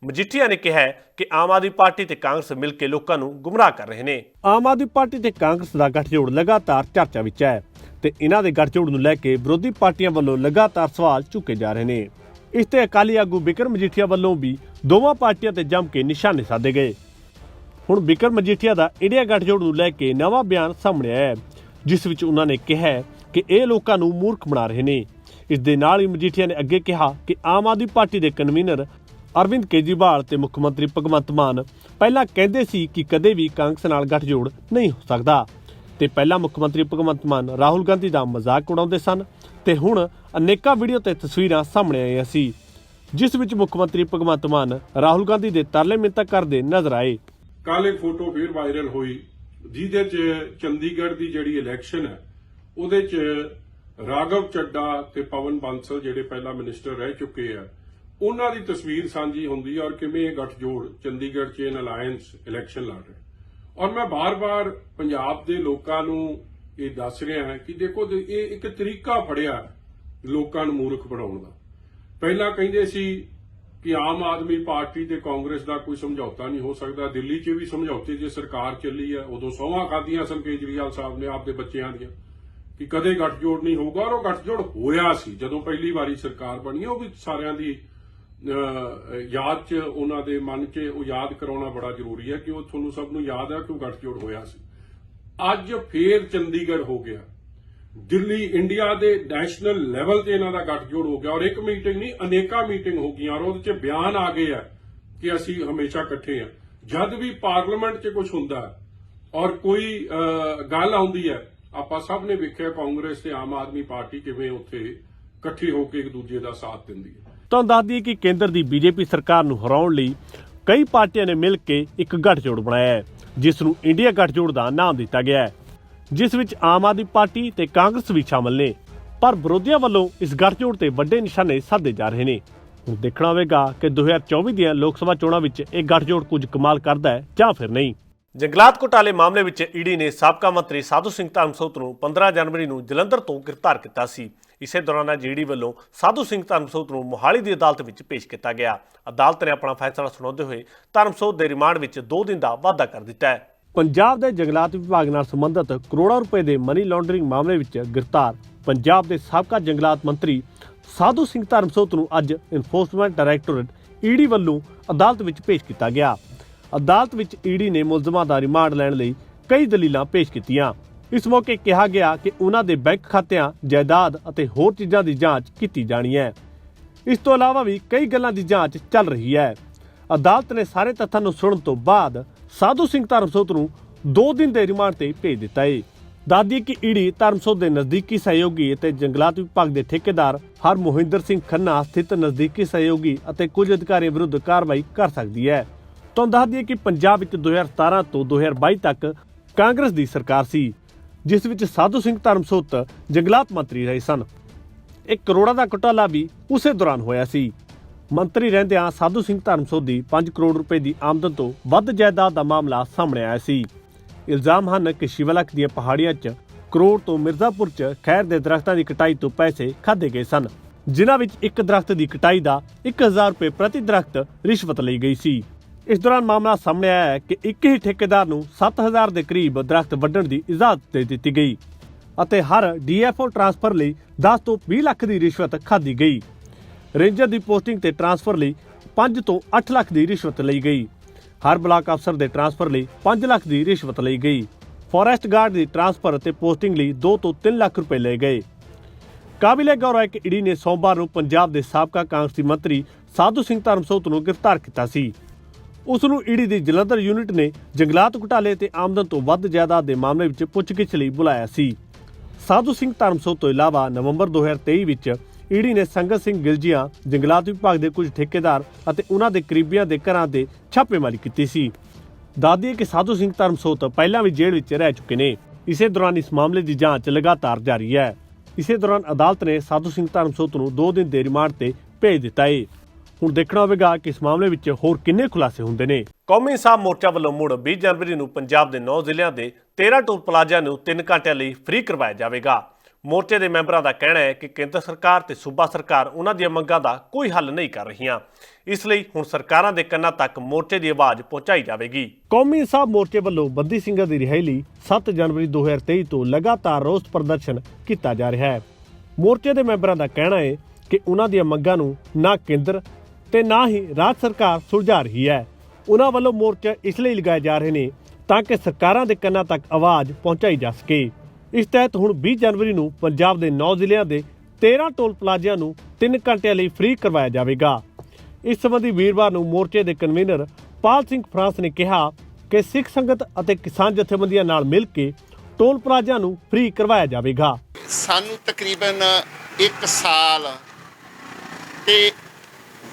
ਮਜੀਠੀਆ ਨੇ ਕਿਹਾ ਕਿ ਆਮ ਆਦਮੀ ਪਾਰਟੀ ਤੇ ਕਾਂਗਰਸ ਮਿਲ ਕੇ ਲੋਕਾਂ ਨੂੰ ਗੁੰਮਰਾਹ ਕਰ ਰਹੇ ਨੇ। ਆਮ ਆਦਮੀ ਪਾਰਟੀ ਤੇ ਕਾਂਗਰਸ ਦਾ ਗੱਠਜੋੜ ਲਗਾਤਾਰ ਚਰਚਾ ਵਿੱਚ ਹੈ ਤੇ ਇਹਨਾਂ ਦੇ ਗੱਠਜੋੜ ਨੂੰ ਲੈ ਕੇ ਵਿਰੋਧੀ ਪਾਰਟੀਆਂ ਵੱਲੋਂ ਲਗਾਤਾਰ ਸਵਾਲ ਚੁੱਕੇ ਜਾ ਰਹੇ ਨੇ। ਇਸ ਤੇ ਅਕਾਲੀ ਆਗੂ ਬਿਕਰਮ ਮਜੀਠੀਆ ਵੱਲੋਂ ਵੀ ਦੋਵਾਂ ਪਾਰਟੀਆਂ ਤੇ ਜੰਮ ਕੇ ਨਿਸ਼ਾਨੇ ਸਾਧੇ ਗਏ। ਹੁਣ ਬਿਕਰਮ ਮਜੀਠੀਆ ਦਾ ਇੰਡੀਆ ਗੱਠਜੋੜ ਨੂੰ ਲੈ ਕੇ ਨਵਾਂ ਬਿਆਨ ਸਾਹਮਣੇ ਆਇਆ ਹੈ, ਜਿਸ ਵਿੱਚ ਉਹਨਾਂ ਨੇ ਕਿਹਾ ਕਿ ਇਹ ਲੋਕਾਂ ਨੂੰ ਮੂਰਖ ਬਣਾ ਰਹੇ ਨੇ। ਇਸ ਦੇ ਨਾਲ ਹੀ ਮਜੀਠੀਆ ਨੇ ਅੱਗੇ ਕਿਹਾ ਕਿ ਆਮ ਆਦਮੀ ਪਾਰਟੀ ਦੇ ਕਨਵੀਨਰ ਅਰਵਿੰਦ ਕੇਜਰੀਵਾਲ ਤੇ ਮੁੱਖ ਮੰਤਰੀ ਭਗਵੰਤ ਮਾਨ ਪਹਿਲਾਂ ਕਹਿੰਦੇ ਸੀ ਕਿ ਕਦੇ ਵੀ ਕਾਂਗਰਸ ਨਾਲ ਗੱਠਜੋੜ ਨਹੀਂ ਹੋ ਸਕਦਾ। ਤੇ ਪਹਿਲਾਂ ਮੁੱਖ ਮੰਤਰੀ ਭਗਵੰਤ ਮਾਨ ਰਾਹੁਲ ਗਾਂਧੀ ਦਾ ਮਜ਼ਾਕ ਉਡਾਉਂਦੇ ਸਨ ਤੇ ਹੁਣ ਅਨੇਕਾਂ ਵੀਡੀਓ ਤੇ ਤਸਵੀਰਾਂ ਸਾਹਮਣੇ ਆਈਆਂ ਸੀ, ਜਿਸ ਵਿੱਚ ਮੁੱਖ ਮੰਤਰੀ ਭਗਵੰਤ ਮਾਨ ਰਾਹੁਲ ਗਾਂਧੀ ਦੇ ਤਰਲੇ ਮਿੰਤਾ ਕਰਦੇ ਨਜ਼ਰ ਆਏ। ਕੱਲ ਇੱਕ ਫੋਟੋ ਫੇਰ ਵਾਇਰਲ ਹੋਈ, ਜਿਹਦੇ ਚ ਚੰਡੀਗੜ੍ਹ ਦੀ ਜਿਹੜੀ ਇਲੈਕਸ਼ਨ ਹੈ, ਉਹਦੇ ਚ ਰਾਘਵ ਚੱਡਾ ਤੇ ਪਵਨ ਬਾਂਸਲ ਜਿਹੜੇ ਪਹਿਲਾਂ ਮਿਨਿਸਟਰ ਰਹਿ ਚੁੱਕੇ ਆ ਉਹਨਾਂ ਦੀ ਤਸਵੀਰ ਸਾਂਝੀ ਹੁੰਦੀ ਹੈ ਔਰ ਕਿਵੇਂ ਇਹ ਗੱਠਜੋੜ, ਚੰਡੀਗੜ੍ਹ ਚ ਇਨ ਅਲਾਈਅੰਸ ਇਲੈਕਸ਼ਨ ਲੜ ਰਿਹਾ। ਔਰ ਮੈਂ ਬਾਰ-ਬਾਰ ਪੰਜਾਬ ਦੇ ਲੋਕਾਂ ਨੂੰ ਇਹ ਦੱਸ ਰਿਹਾ ਹਾਂ ਕਿ ਦੇਖੋ ਇਹ ਇੱਕ ਤਰੀਕਾ ਫੜਿਆ ਲੋਕਾਂ ਨੂੰ ਮੂਰਖ ਬਣਾਉਣ ਦਾ। ਪਹਿਲਾਂ ਕਹਿੰਦੇ ਸੀ ਕਿ ਆਮ ਆਦਮੀ ਪਾਰਟੀ ਤੇ ਕਾਂਗਰਸ ਦਾ ਕੋਈ ਸਮਝੌਤਾ ਨਹੀਂ ਹੋ ਸਕਦਾ। ਦਿੱਲੀ 'ਚ ਵੀ ਸਮਝੌਤੇ ਜੇ ਸਰਕਾਰ ਚੱਲੀ ਹੈ ਉਦੋਂ ਸੋਹਾਂ ਖਾਧੀਆਂ ਸਨ ਕੇਜਰੀਵਾਲ ਸਾਹਿਬ ਨੇ ਆਪਦੇ ਬੱਚਿਆਂ ਦੀਆਂ। ਕਿ ਕਦੇ ਗੱਠਜੋੜ ਨਹੀਂ ਹੋਊਗਾ ਔਰ ਉਹ ਗੱਠਜੋੜ ਹੋਇਆ ਸੀ। ਜਦੋਂ ਪਹਿਲੀ ਵਾਰੀ ਸਰਕਾਰ ਬਣੀ ਉਹ ਵੀ ਸਾਰਿਆਂ ਦੀ ਯਾਦ 'ਚ, ਉਹਨਾਂ ਦੇ ਮਨ 'ਚ ਉਹ ਯਾਦ ਕਰਾਉਣਾ ਬੜਾ ਜ਼ਰੂਰੀ ਹੈ ਕਿ ਉਹ ਤੁਹਾਨੂੰ ਸਭ ਨੂੰ ਯਾਦ ਹੈ ਕਿ ਉਹ ਗੱਠਜੋੜ ਹੋਇਆ ਸੀ। ਅੱਜ ਫੇਰ ਚੰਡੀਗੜ੍ਹ ਹੋ ਗਿਆ। ਦਿੱਲੀ, ਇੰਡੀਆ ਦੇ ਨੈਸ਼ਨਲ ਲੈਵਲ ਤੇ ਇਹਨਾਂ ਦਾ ਗੱਠਜੋੜ ਹੋ ਗਿਆ ਔਰ ਇੱਕ ਮੀਟਿੰਗ ਨਹੀਂ, ਅਨੇਕਾਂ ਮੀਟਿੰਗ ਹੋ ਗਈਆਂ ਔਰ ਉਹਦੇ 'ਚ ਬਿਆਨ ਆ ਗਏ ਆ ਕਿ ਅਸੀਂ ਹਮੇਸ਼ਾ ਇਕੱਠੇ ਆ। ਜਦ ਵੀ ਪਾਰਲੀਮੈਂਟ 'ਚ ਕੁਝ ਹੁੰਦਾ ਔਰ ਕੋਈ ਗੱਲ ਆਉਂਦੀ ਹੈ, ਆਪਾਂ ਸਭ ਨੇ ਵੇਖਿਆ ਕਾਂਗਰਸ ਤੇ ਆਮ ਆਦਮੀ ਪਾਰਟੀ ਕਿਵੇਂ ਉੱਥੇ ਇਕੱਠੇ ਹੋ ਕੇ ਇੱਕ ਦੂਜੇ ਦਾ ਸਾਥ ਦਿੰਦੀ ਹੈ। ਤੁਹਾਨੂੰ ਦੱਸ ਦਈਏ ਕਿ ਕੇਂਦਰ ਦੀ ਬੀਜੇਪੀ ਸਰਕਾਰ ਨੂੰ ਹਰਾਉਣ ਲਈ ਕਈ ਪਾਰਟੀਆਂ ਨੇ ਮਿਲ ਕੇ ਇੱਕ ਗੱਠਜੋੜ ਬਣਾਇਆ ਹੈ, ਜਿਸ ਨੂੰ ਇੰਡੀਆ ਗੱਠਜੋੜ ਦਾ ਨਾਮ ਦਿੱਤਾ ਗਿਆ ਹੈ। ਜਿਸ ਵਿੱਚ ਆਮ ਆਦਮੀ ਪਾਰਟੀ ਤੇ ਕਾਂਗਰਸ ਵੀ ਸ਼ਾਮਲ ਨੇ, ਪਰ ਵਿਰੋਧੀਆਂ ਵੱਲੋਂ ਇਸ ਗੱਠਜੋੜ ਤੇ ਵੱਡੇ ਨਿਸ਼ਾਨੇ ਸਾਧੇ ਜਾ ਰਹੇ ਨੇ। ਹੁਣ ਦੇਖਣਾ ਹੋਵੇਗਾ ਕਿ 2024 ਦੀਆਂ ਲੋਕ ਸਭਾ ਚੋਣਾਂ ਵਿੱਚ ਇਹ ਗੱਠਜੋੜ ਕੁਝ ਕਮਾਲ ਕਰਦਾ ਹੈ ਜਾਂ ਫਿਰ ਨਹੀਂ। ਜੰਗਲਾਤ ਘੁਟਾਲੇ ਮਾਮਲੇ ਵਿੱਚ ਈਡੀ ਨੇ ਸਾਬਕਾ ਮੰਤਰੀ ਸਾਧੂ ਸਿੰਘ ਧਰਮਸੋਤ ਨੂੰ 15 ਜਨਵਰੀ ਨੂੰ ਜਲੰਧਰ ਤੋਂ ਗ੍ਰਿਫਤਾਰ ਕੀਤਾ ਸੀ। ਇਸੇ ਦੌਰਾਨ ਅੱਜ ਈਡੀ ਵੱਲੋਂ ਸਾਧੂ ਸਿੰਘ ਧਰਮਸੋਤ ਨੂੰ ਮੋਹਾਲੀ ਦੀ ਅਦਾਲਤ ਵਿੱਚ ਪੇਸ਼ ਕੀਤਾ ਗਿਆ। ਅਦਾਲਤ ਨੇ ਆਪਣਾ ਫੈਸਲਾ ਸੁਣਾਉਂਦੇ ਹੋਏ ਧਰਮਸੋਤ ਦੇ ਰਿਮਾਂਡ ਵਿੱਚ 2 ਦਿਨ ਦਾ ਵਾਧਾ ਕਰ ਦਿੱਤਾ ਹੈ। ਪੰਜਾਬ ਦੇ ਜੰਗਲਾਤ ਵਿਭਾਗ ਨਾਲ ਸੰਬੰਧਿਤ ਕਰੋੜਾਂ ਰੁਪਏ ਦੇ ਮਨੀ ਲਾਂਡਰਿੰਗ ਮਾਮਲੇ ਵਿੱਚ ਗ੍ਰਿਫਤਾਰ ਪੰਜਾਬ ਦੇ ਸਾਬਕਾ ਜੰਗਲਾਤ ਮੰਤਰੀ ਸਾਧੂ ਸਿੰਘ ਧਰਮਸੋਤ ਨੂੰ ਅੱਜ ਇਨਫੋਰਸਮੈਂਟ ਡਾਇਰੈਕਟੋਰੇਟ ਈਡੀ ਵੱਲੋਂ ਅਦਾਲਤ ਵਿੱਚ ਪੇਸ਼ ਕੀਤਾ ਗਿਆ। ਅਦਾਲਤ ਵਿੱਚ ਈਡੀ ਨੇ ਮੁਲਜ਼ਮਾਂ ਦਾ ਰਿਮਾਂਡ ਲੈਣ ਲਈ ਕਈ ਦਲੀਲਾਂ ਪੇਸ਼ ਕੀਤੀਆਂ। ਇਸ ਮੌਕੇ ਕਿਹਾ ਗਿਆ ਕਿ ਉਹਨਾਂ ਦੇ ਬੈਂਕ ਖਾਤਿਆਂ, ਜਾਇਦਾਦ ਅਤੇ ਹੋਰ ਚੀਜ਼ਾਂ ਦੀ ਜਾਂਚ ਕੀਤੀ ਜਾਣੀ ਹੈ। ਇਸ ਤੋਂ ਇਲਾਵਾ ਵੀ ਕਈ ਗੱਲਾਂ ਦੀ ਜਾਂਚ ਚੱਲ ਰਹੀ ਹੈ। ਅਦਾਲਤ ਨੇ ਸਾਰੇ ਤੱਥਾਂ ਨੂੰ ਸੁਣਨ ਤੋਂ ਬਾਅਦ ਸਾਧੂ ਸਿੰਘ ਧਰਮਸੋਤ ਨੂੰ 2 ਦਿਨ ਦੇ ਰਿਮਾਂਡ ਤੇ ਭੇਜ ਦਿੱਤਾ ਹੈ ਦਾਦੀ ਕਿ ਈਡੀ ਧਰਮਸੋਤ ਦੇ ਨਜ਼ਦੀਕੀ ਸਹਿਯੋਗੀ ਅਤੇ ਜੰਗਲਾਤ ਵਿਭਾਗ ਦੇ ਠੇਕੇਦਾਰ ਹਰ ਮੋਹਿੰਦਰ ਸਿੰਘ ਖੰਨਾ ਸਥਿਤ ਨਜ਼ਦੀਕੀ ਸਹਿਯੋਗੀ ਅਤੇ ਕੁਝ ਅਧਿਕਾਰੀਆਂ ਵਿਰੁੱਧ ਕਾਰਵਾਈ ਕਰ ਸਕਦੀ ਹੈ। ਤੁਹਾਨੂੰ ਦੱਸ ਦਈਏ ਕਿ ਪੰਜਾਬ ਵਿੱਚ 2017 ਤੋਂ 2022 ਤੱਕ ਕਾਂਗਰਸ ਦੀ ਸਰਕਾਰ ਸੀ। ਜਿਸ ਵਿੱਚ ਸਾਧੂ ਸਿੰਘ ਧਰਮਸੋਤ ਜੰਗਲਾਤ ਮੰਤਰੀ ਰਹੇ ਸਨ। ਇੱਕ ਕਰੋੜਾਂ ਦਾ ਘੁਟਾਲਾ ਵੀ ਉਸੇ ਦੌਰਾਨ ਹੋਇਆ ਸੀ। ਮੰਤਰੀ ਰਹਿੰਦਿਆਂ ਸਾਧੂ ਸਿੰਘ ਧਰਮਸੋਤ ਦੀ 5 ਕਰੋੜ ਰੁਪਏ ਦੀ ਆਮਦਨ ਤੋਂ ਵੱਧ ਜਾਇਦਾਦ ਦਾ ਮਾਮਲਾ ਸਾਹਮਣੇ ਆਇਆ ਸੀ। ਇਲਜ਼ਾਮ ਹਨ ਕਿ ਸ਼ਿਵਲਕ ਦੀਆਂ ਪਹਾੜੀਆਂ 'ਚ ਕਰੋੜ ਤੋਂ ਮਿਰਜ਼ਾਪੁਰ 'ਚ ਖੈਰ ਦੇ ਦਰਖਤਾਂ ਦੀ ਕਟਾਈ ਤੋਂ ਪੈਸੇ ਖਾਦੇ ਗਏ ਸਨ। ਜਿਨ੍ਹਾਂ ਵਿੱਚ ਇੱਕ ਦਰਖਤ ਦੀ ਕਟਾਈ ਦਾ 1000 ਰੁਪਏ ਪ੍ਰਤੀ ਦਰਖਤ ਰਿਸ਼ਵਤ ਲਈ ਗਈ ਸੀ। ਇਸ ਦੌਰਾਨ ਮਾਮਲਾ ਸਾਹਮਣੇ ਆਇਆ ਹੈ ਕਿ ਇੱਕ ਹੀ ਠੇਕੇਦਾਰ ਨੂੰ 7000 ਦੇ ਕਰੀਬ ਦਰਖਤ ਵੱਢਣ ਦੀ ਇਜਾਜ਼ਤ ਦੇ ਦਿੱਤੀ ਗਈ ਅਤੇ ਹਰ ਡੀਐਫਓ ਟ੍ਰਾਂਸਫਰ ਲਈ 10 ਤੋਂ 20 ਲੱਖ ਦੀ ਰਿਸ਼ਵਤ ਖਾਦੀ ਗਈ। ਰੇਂਜਰ ਦੀ ਪੋਸਟਿੰਗ ਤੇ ਟ੍ਰਾਂਸਫਰ ਲਈ 5 ਤੋਂ 8 ਲੱਖ ਦੀ ਰਿਸ਼ਵਤ ਲਈ ਗਈ। ਹਰ ਬਲਾਕ ਅਫਸਰ ਦੇ ਟ੍ਰਾਂਸਫਰ ਲਈ 5 ਲੱਖ ਦੀ ਰਿਸ਼ਵਤ ਲਈ ਗਈ। ਫੋਰੈਸਟ ਗਾਰਡ ਦੀ ਟ੍ਰਾਂਸਫਰ ਅਤੇ ਪੋਸਟਿੰਗ ਲਈ 2 ਤੋਂ 3 ਲੱਖ ਰੁਪਏ ਲਏ ਗਏ। ਕਾਬਿਲੇ ਗੌਰ ਹੈ ਕਿ ਈਡੀ ਨੇ ਸੋਮਵਾਰ ਨੂੰ ਪੰਜਾਬ ਦੇ ਸਾਬਕਾ ਕਾਂਗਰਸੀ ਮੰਤਰੀ ਸਾਧੂ ਸਿੰਘ ਧਰਮਸੋਤ ਨੂੰ ਗ੍ਰਿਫਤਾਰ ਕੀਤਾ ਸੀ। ਉਸ ਨੂੰ ਈਡੀ ਦੀ ਜਲੰਧਰ ਯੂਨਿਟ ਨੇ ਜੰਗਲਾਤ ਘੁਟਾਲੇ ਤੇ ਆਮਦਨ ਤੋਂ ਵੱਧ ਜਾਇਦਾਦ ਦੇ ਮਾਮਲੇ ਵਿੱਚ ਪੁੱਛਗਿੱਛ ਲਈ ਬੁਲਾਇਆ ਸੀ। ਸਾਧੂ ਸਿੰਘ ਧਰਮਸੋਤ ਤੋਂ ਇਲਾਵਾ ਨਵੰਬਰ 2023 ਵਿੱਚ ਈਡੀ ਨੇ ਸੰਗਤ ਸਿੰਘ ਗਿਲਜੀਆਂ, ਜੰਗਲਾਤ ਵਿਭਾਗ ਦੇ ਕੁਝ ਠੇਕੇਦਾਰ ਅਤੇ ਉਹਨਾਂ ਦੇ ਕਰੀਬੀਆਂ ਦੇ ਘਰਾਂ ਤੇ ਛਾਪੇਮਾਰੀ ਕੀਤੀ ਸੀ। ਦਾਦੀ ਕਿ ਸਾਧੂ ਸਿੰਘ ਧਰਮਸੋਤ ਪਹਿਲਾਂ ਵੀ ਜੇਲ੍ਹ ਵਿੱਚ ਰਹਿ ਚੁੱਕੇ ਨੇ। ਇਸੇ ਦੌਰਾਨ ਇਸ ਮਾਮਲੇ ਦੀ ਜਾਂਚ ਲਗਾਤਾਰ ਜਾਰੀ ਹੈ। ਇਸੇ ਦੌਰਾਨ ਅਦਾਲਤ ਨੇ ਸਾਧੂ ਸਿੰਘ ਧਰਮਸੋਤ ਨੂੰ 2 ਦਿਨ ਦੇ ਰਿਮਾਂਡ ਤੇ ਭੇਜ ਦਿੱਤਾ ਹੈ। ਹੁਣ ਦੇਖਣਾ ਹੋਵੇਗਾ ਕਿ ਇਸ ਮਾਮਲੇ ਵਿੱਚ ਹੋਰ ਕਿੰਨੇ ਖੁਲਾਸੇ ਹੁੰਦੇ ਨੇ। ਕੌਮੀ ਇਨਸਾਫ ਮੋਰਚਾ ਵੱਲੋਂ ਮੁੜ 20 ਜਨਵਰੀ ਨੂੰ ਪੰਜਾਬ ਦੇ 9 ਜ਼ਿਲ੍ਹਿਆਂ ਦੇ 13 ਟੋਲ ਪਲਾਜ਼ਾ ਨੂੰ 3 ਘੰਟਿਆਂ ਲਈ ਫ੍ਰੀ ਕਰਵਾਇਆ ਜਾਵੇਗਾ। ਮੋਰਚੇ ਦੇ ਮੈਂਬਰਾਂ ਦਾ ਕਹਿਣਾ ਹੈ ਕਿ ਕੇਂਦਰ ਸਰਕਾਰ ਤੇ ਸੂਬਾ ਸਰਕਾਰ ਉਹਨਾਂ ਦੀਆਂ ਮੰਗਾਂ ਦਾ ਕੋਈ ਹੱਲ ਨਹੀਂ ਕਰ ਰਹੀਆਂ। ਇਸ ਲਈ ਹੁਣ ਸਰਕਾਰਾਂ ਦੇ ਕੰਨਾਂ ਤੱਕ ਮੋਰਚੇ ਦੀ ਆਵਾਜ਼ ਪਹੁੰਚਾਈ ਜਾਵੇਗੀ। ਕੌਮੀ ਇਨਸਾਫ ਮੋਰਚੇ ਵੱਲੋਂ ਬੰਦੀ ਸਿੰਘਾਂ ਦੀ ਰਿਹਾਈ ਲਈ 7 ਜਨਵਰੀ 2023 ਤੋਂ ਲਗਾਤਾਰ ਰੋਸ ਪ੍ਰਦਰਸ਼ਨ ਕੀਤਾ ਜਾ ਰਿਹਾ ਹੈ। ਮੋਰਚੇ ਦੇ ਮੈਂਬਰਾਂ ਦਾ ਕਹਿਣਾ ਹੈ ਕਿ ਉਹਨਾਂ ਦੀਆਂ ਮੰਗਾਂ ਨੂੰ ਨਾ ਕੇਂਦਰ ਤੇ ਨਾ ਹੀ ਰਾਜ ਸਰਕਾਰ ਸੁਲਝਾ ਰਹੀ ਹੈ। ਉਹਨਾਂ ਵੱਲੋਂ ਮੋਰਚਾ ਇਸ ਲਈ ਲਗਾਏ ਜਾ ਰਹੇ ਨੇ ਤਾਂ ਕਿ ਸਰਕਾਰਾਂ ਦੇ ਕੰਨਾਂ ਤੱਕ ਆਵਾਜ਼ ਪਹੁੰਚਾਈ ਜਾ ਸਕੇ। ਇਸ ਤਹਿਤ ਹੁਣ 20 ਜਨਵਰੀ ਨੂੰ ਪੰਜਾਬ ਦੇ 9 ਜ਼ਿਲ੍ਹਿਆਂ ਦੇ 13 ਟੋਲ ਪਲਾਜ਼ਿਆਂ ਨੂੰ 3 ਘੰਟਿਆਂ ਲਈ ਫ੍ਰੀ ਕਰਵਾਇਆ ਜਾਵੇਗਾ। ਇਸ ਸੰਬੰਧੀ ਵੀਰਵਾਰ ਨੂੰ ਮੋਰਚੇ ਦੇ ਕਨਵੀਨਰ ਪਾਲ ਸਿੰਘ ਫਰਾਂਸ ਨੇ ਕਿਹਾ ਕਿ ਸਿੱਖ ਸੰਗਤ ਅਤੇ ਕਿਸਾਨ ਜਥੇਬੰਦੀਆਂ ਨਾਲ ਮਿਲ ਕੇ ਟੋਲ ਪਲਾਜ਼ਿਆਂ ਨੂੰ ਫ੍ਰੀ ਕਰਵਾਇਆ ਜਾਵੇਗਾ। ਸਾਨੂੰ ਤਕਰੀਬਨ 1 ਸਾਲ ਤੇ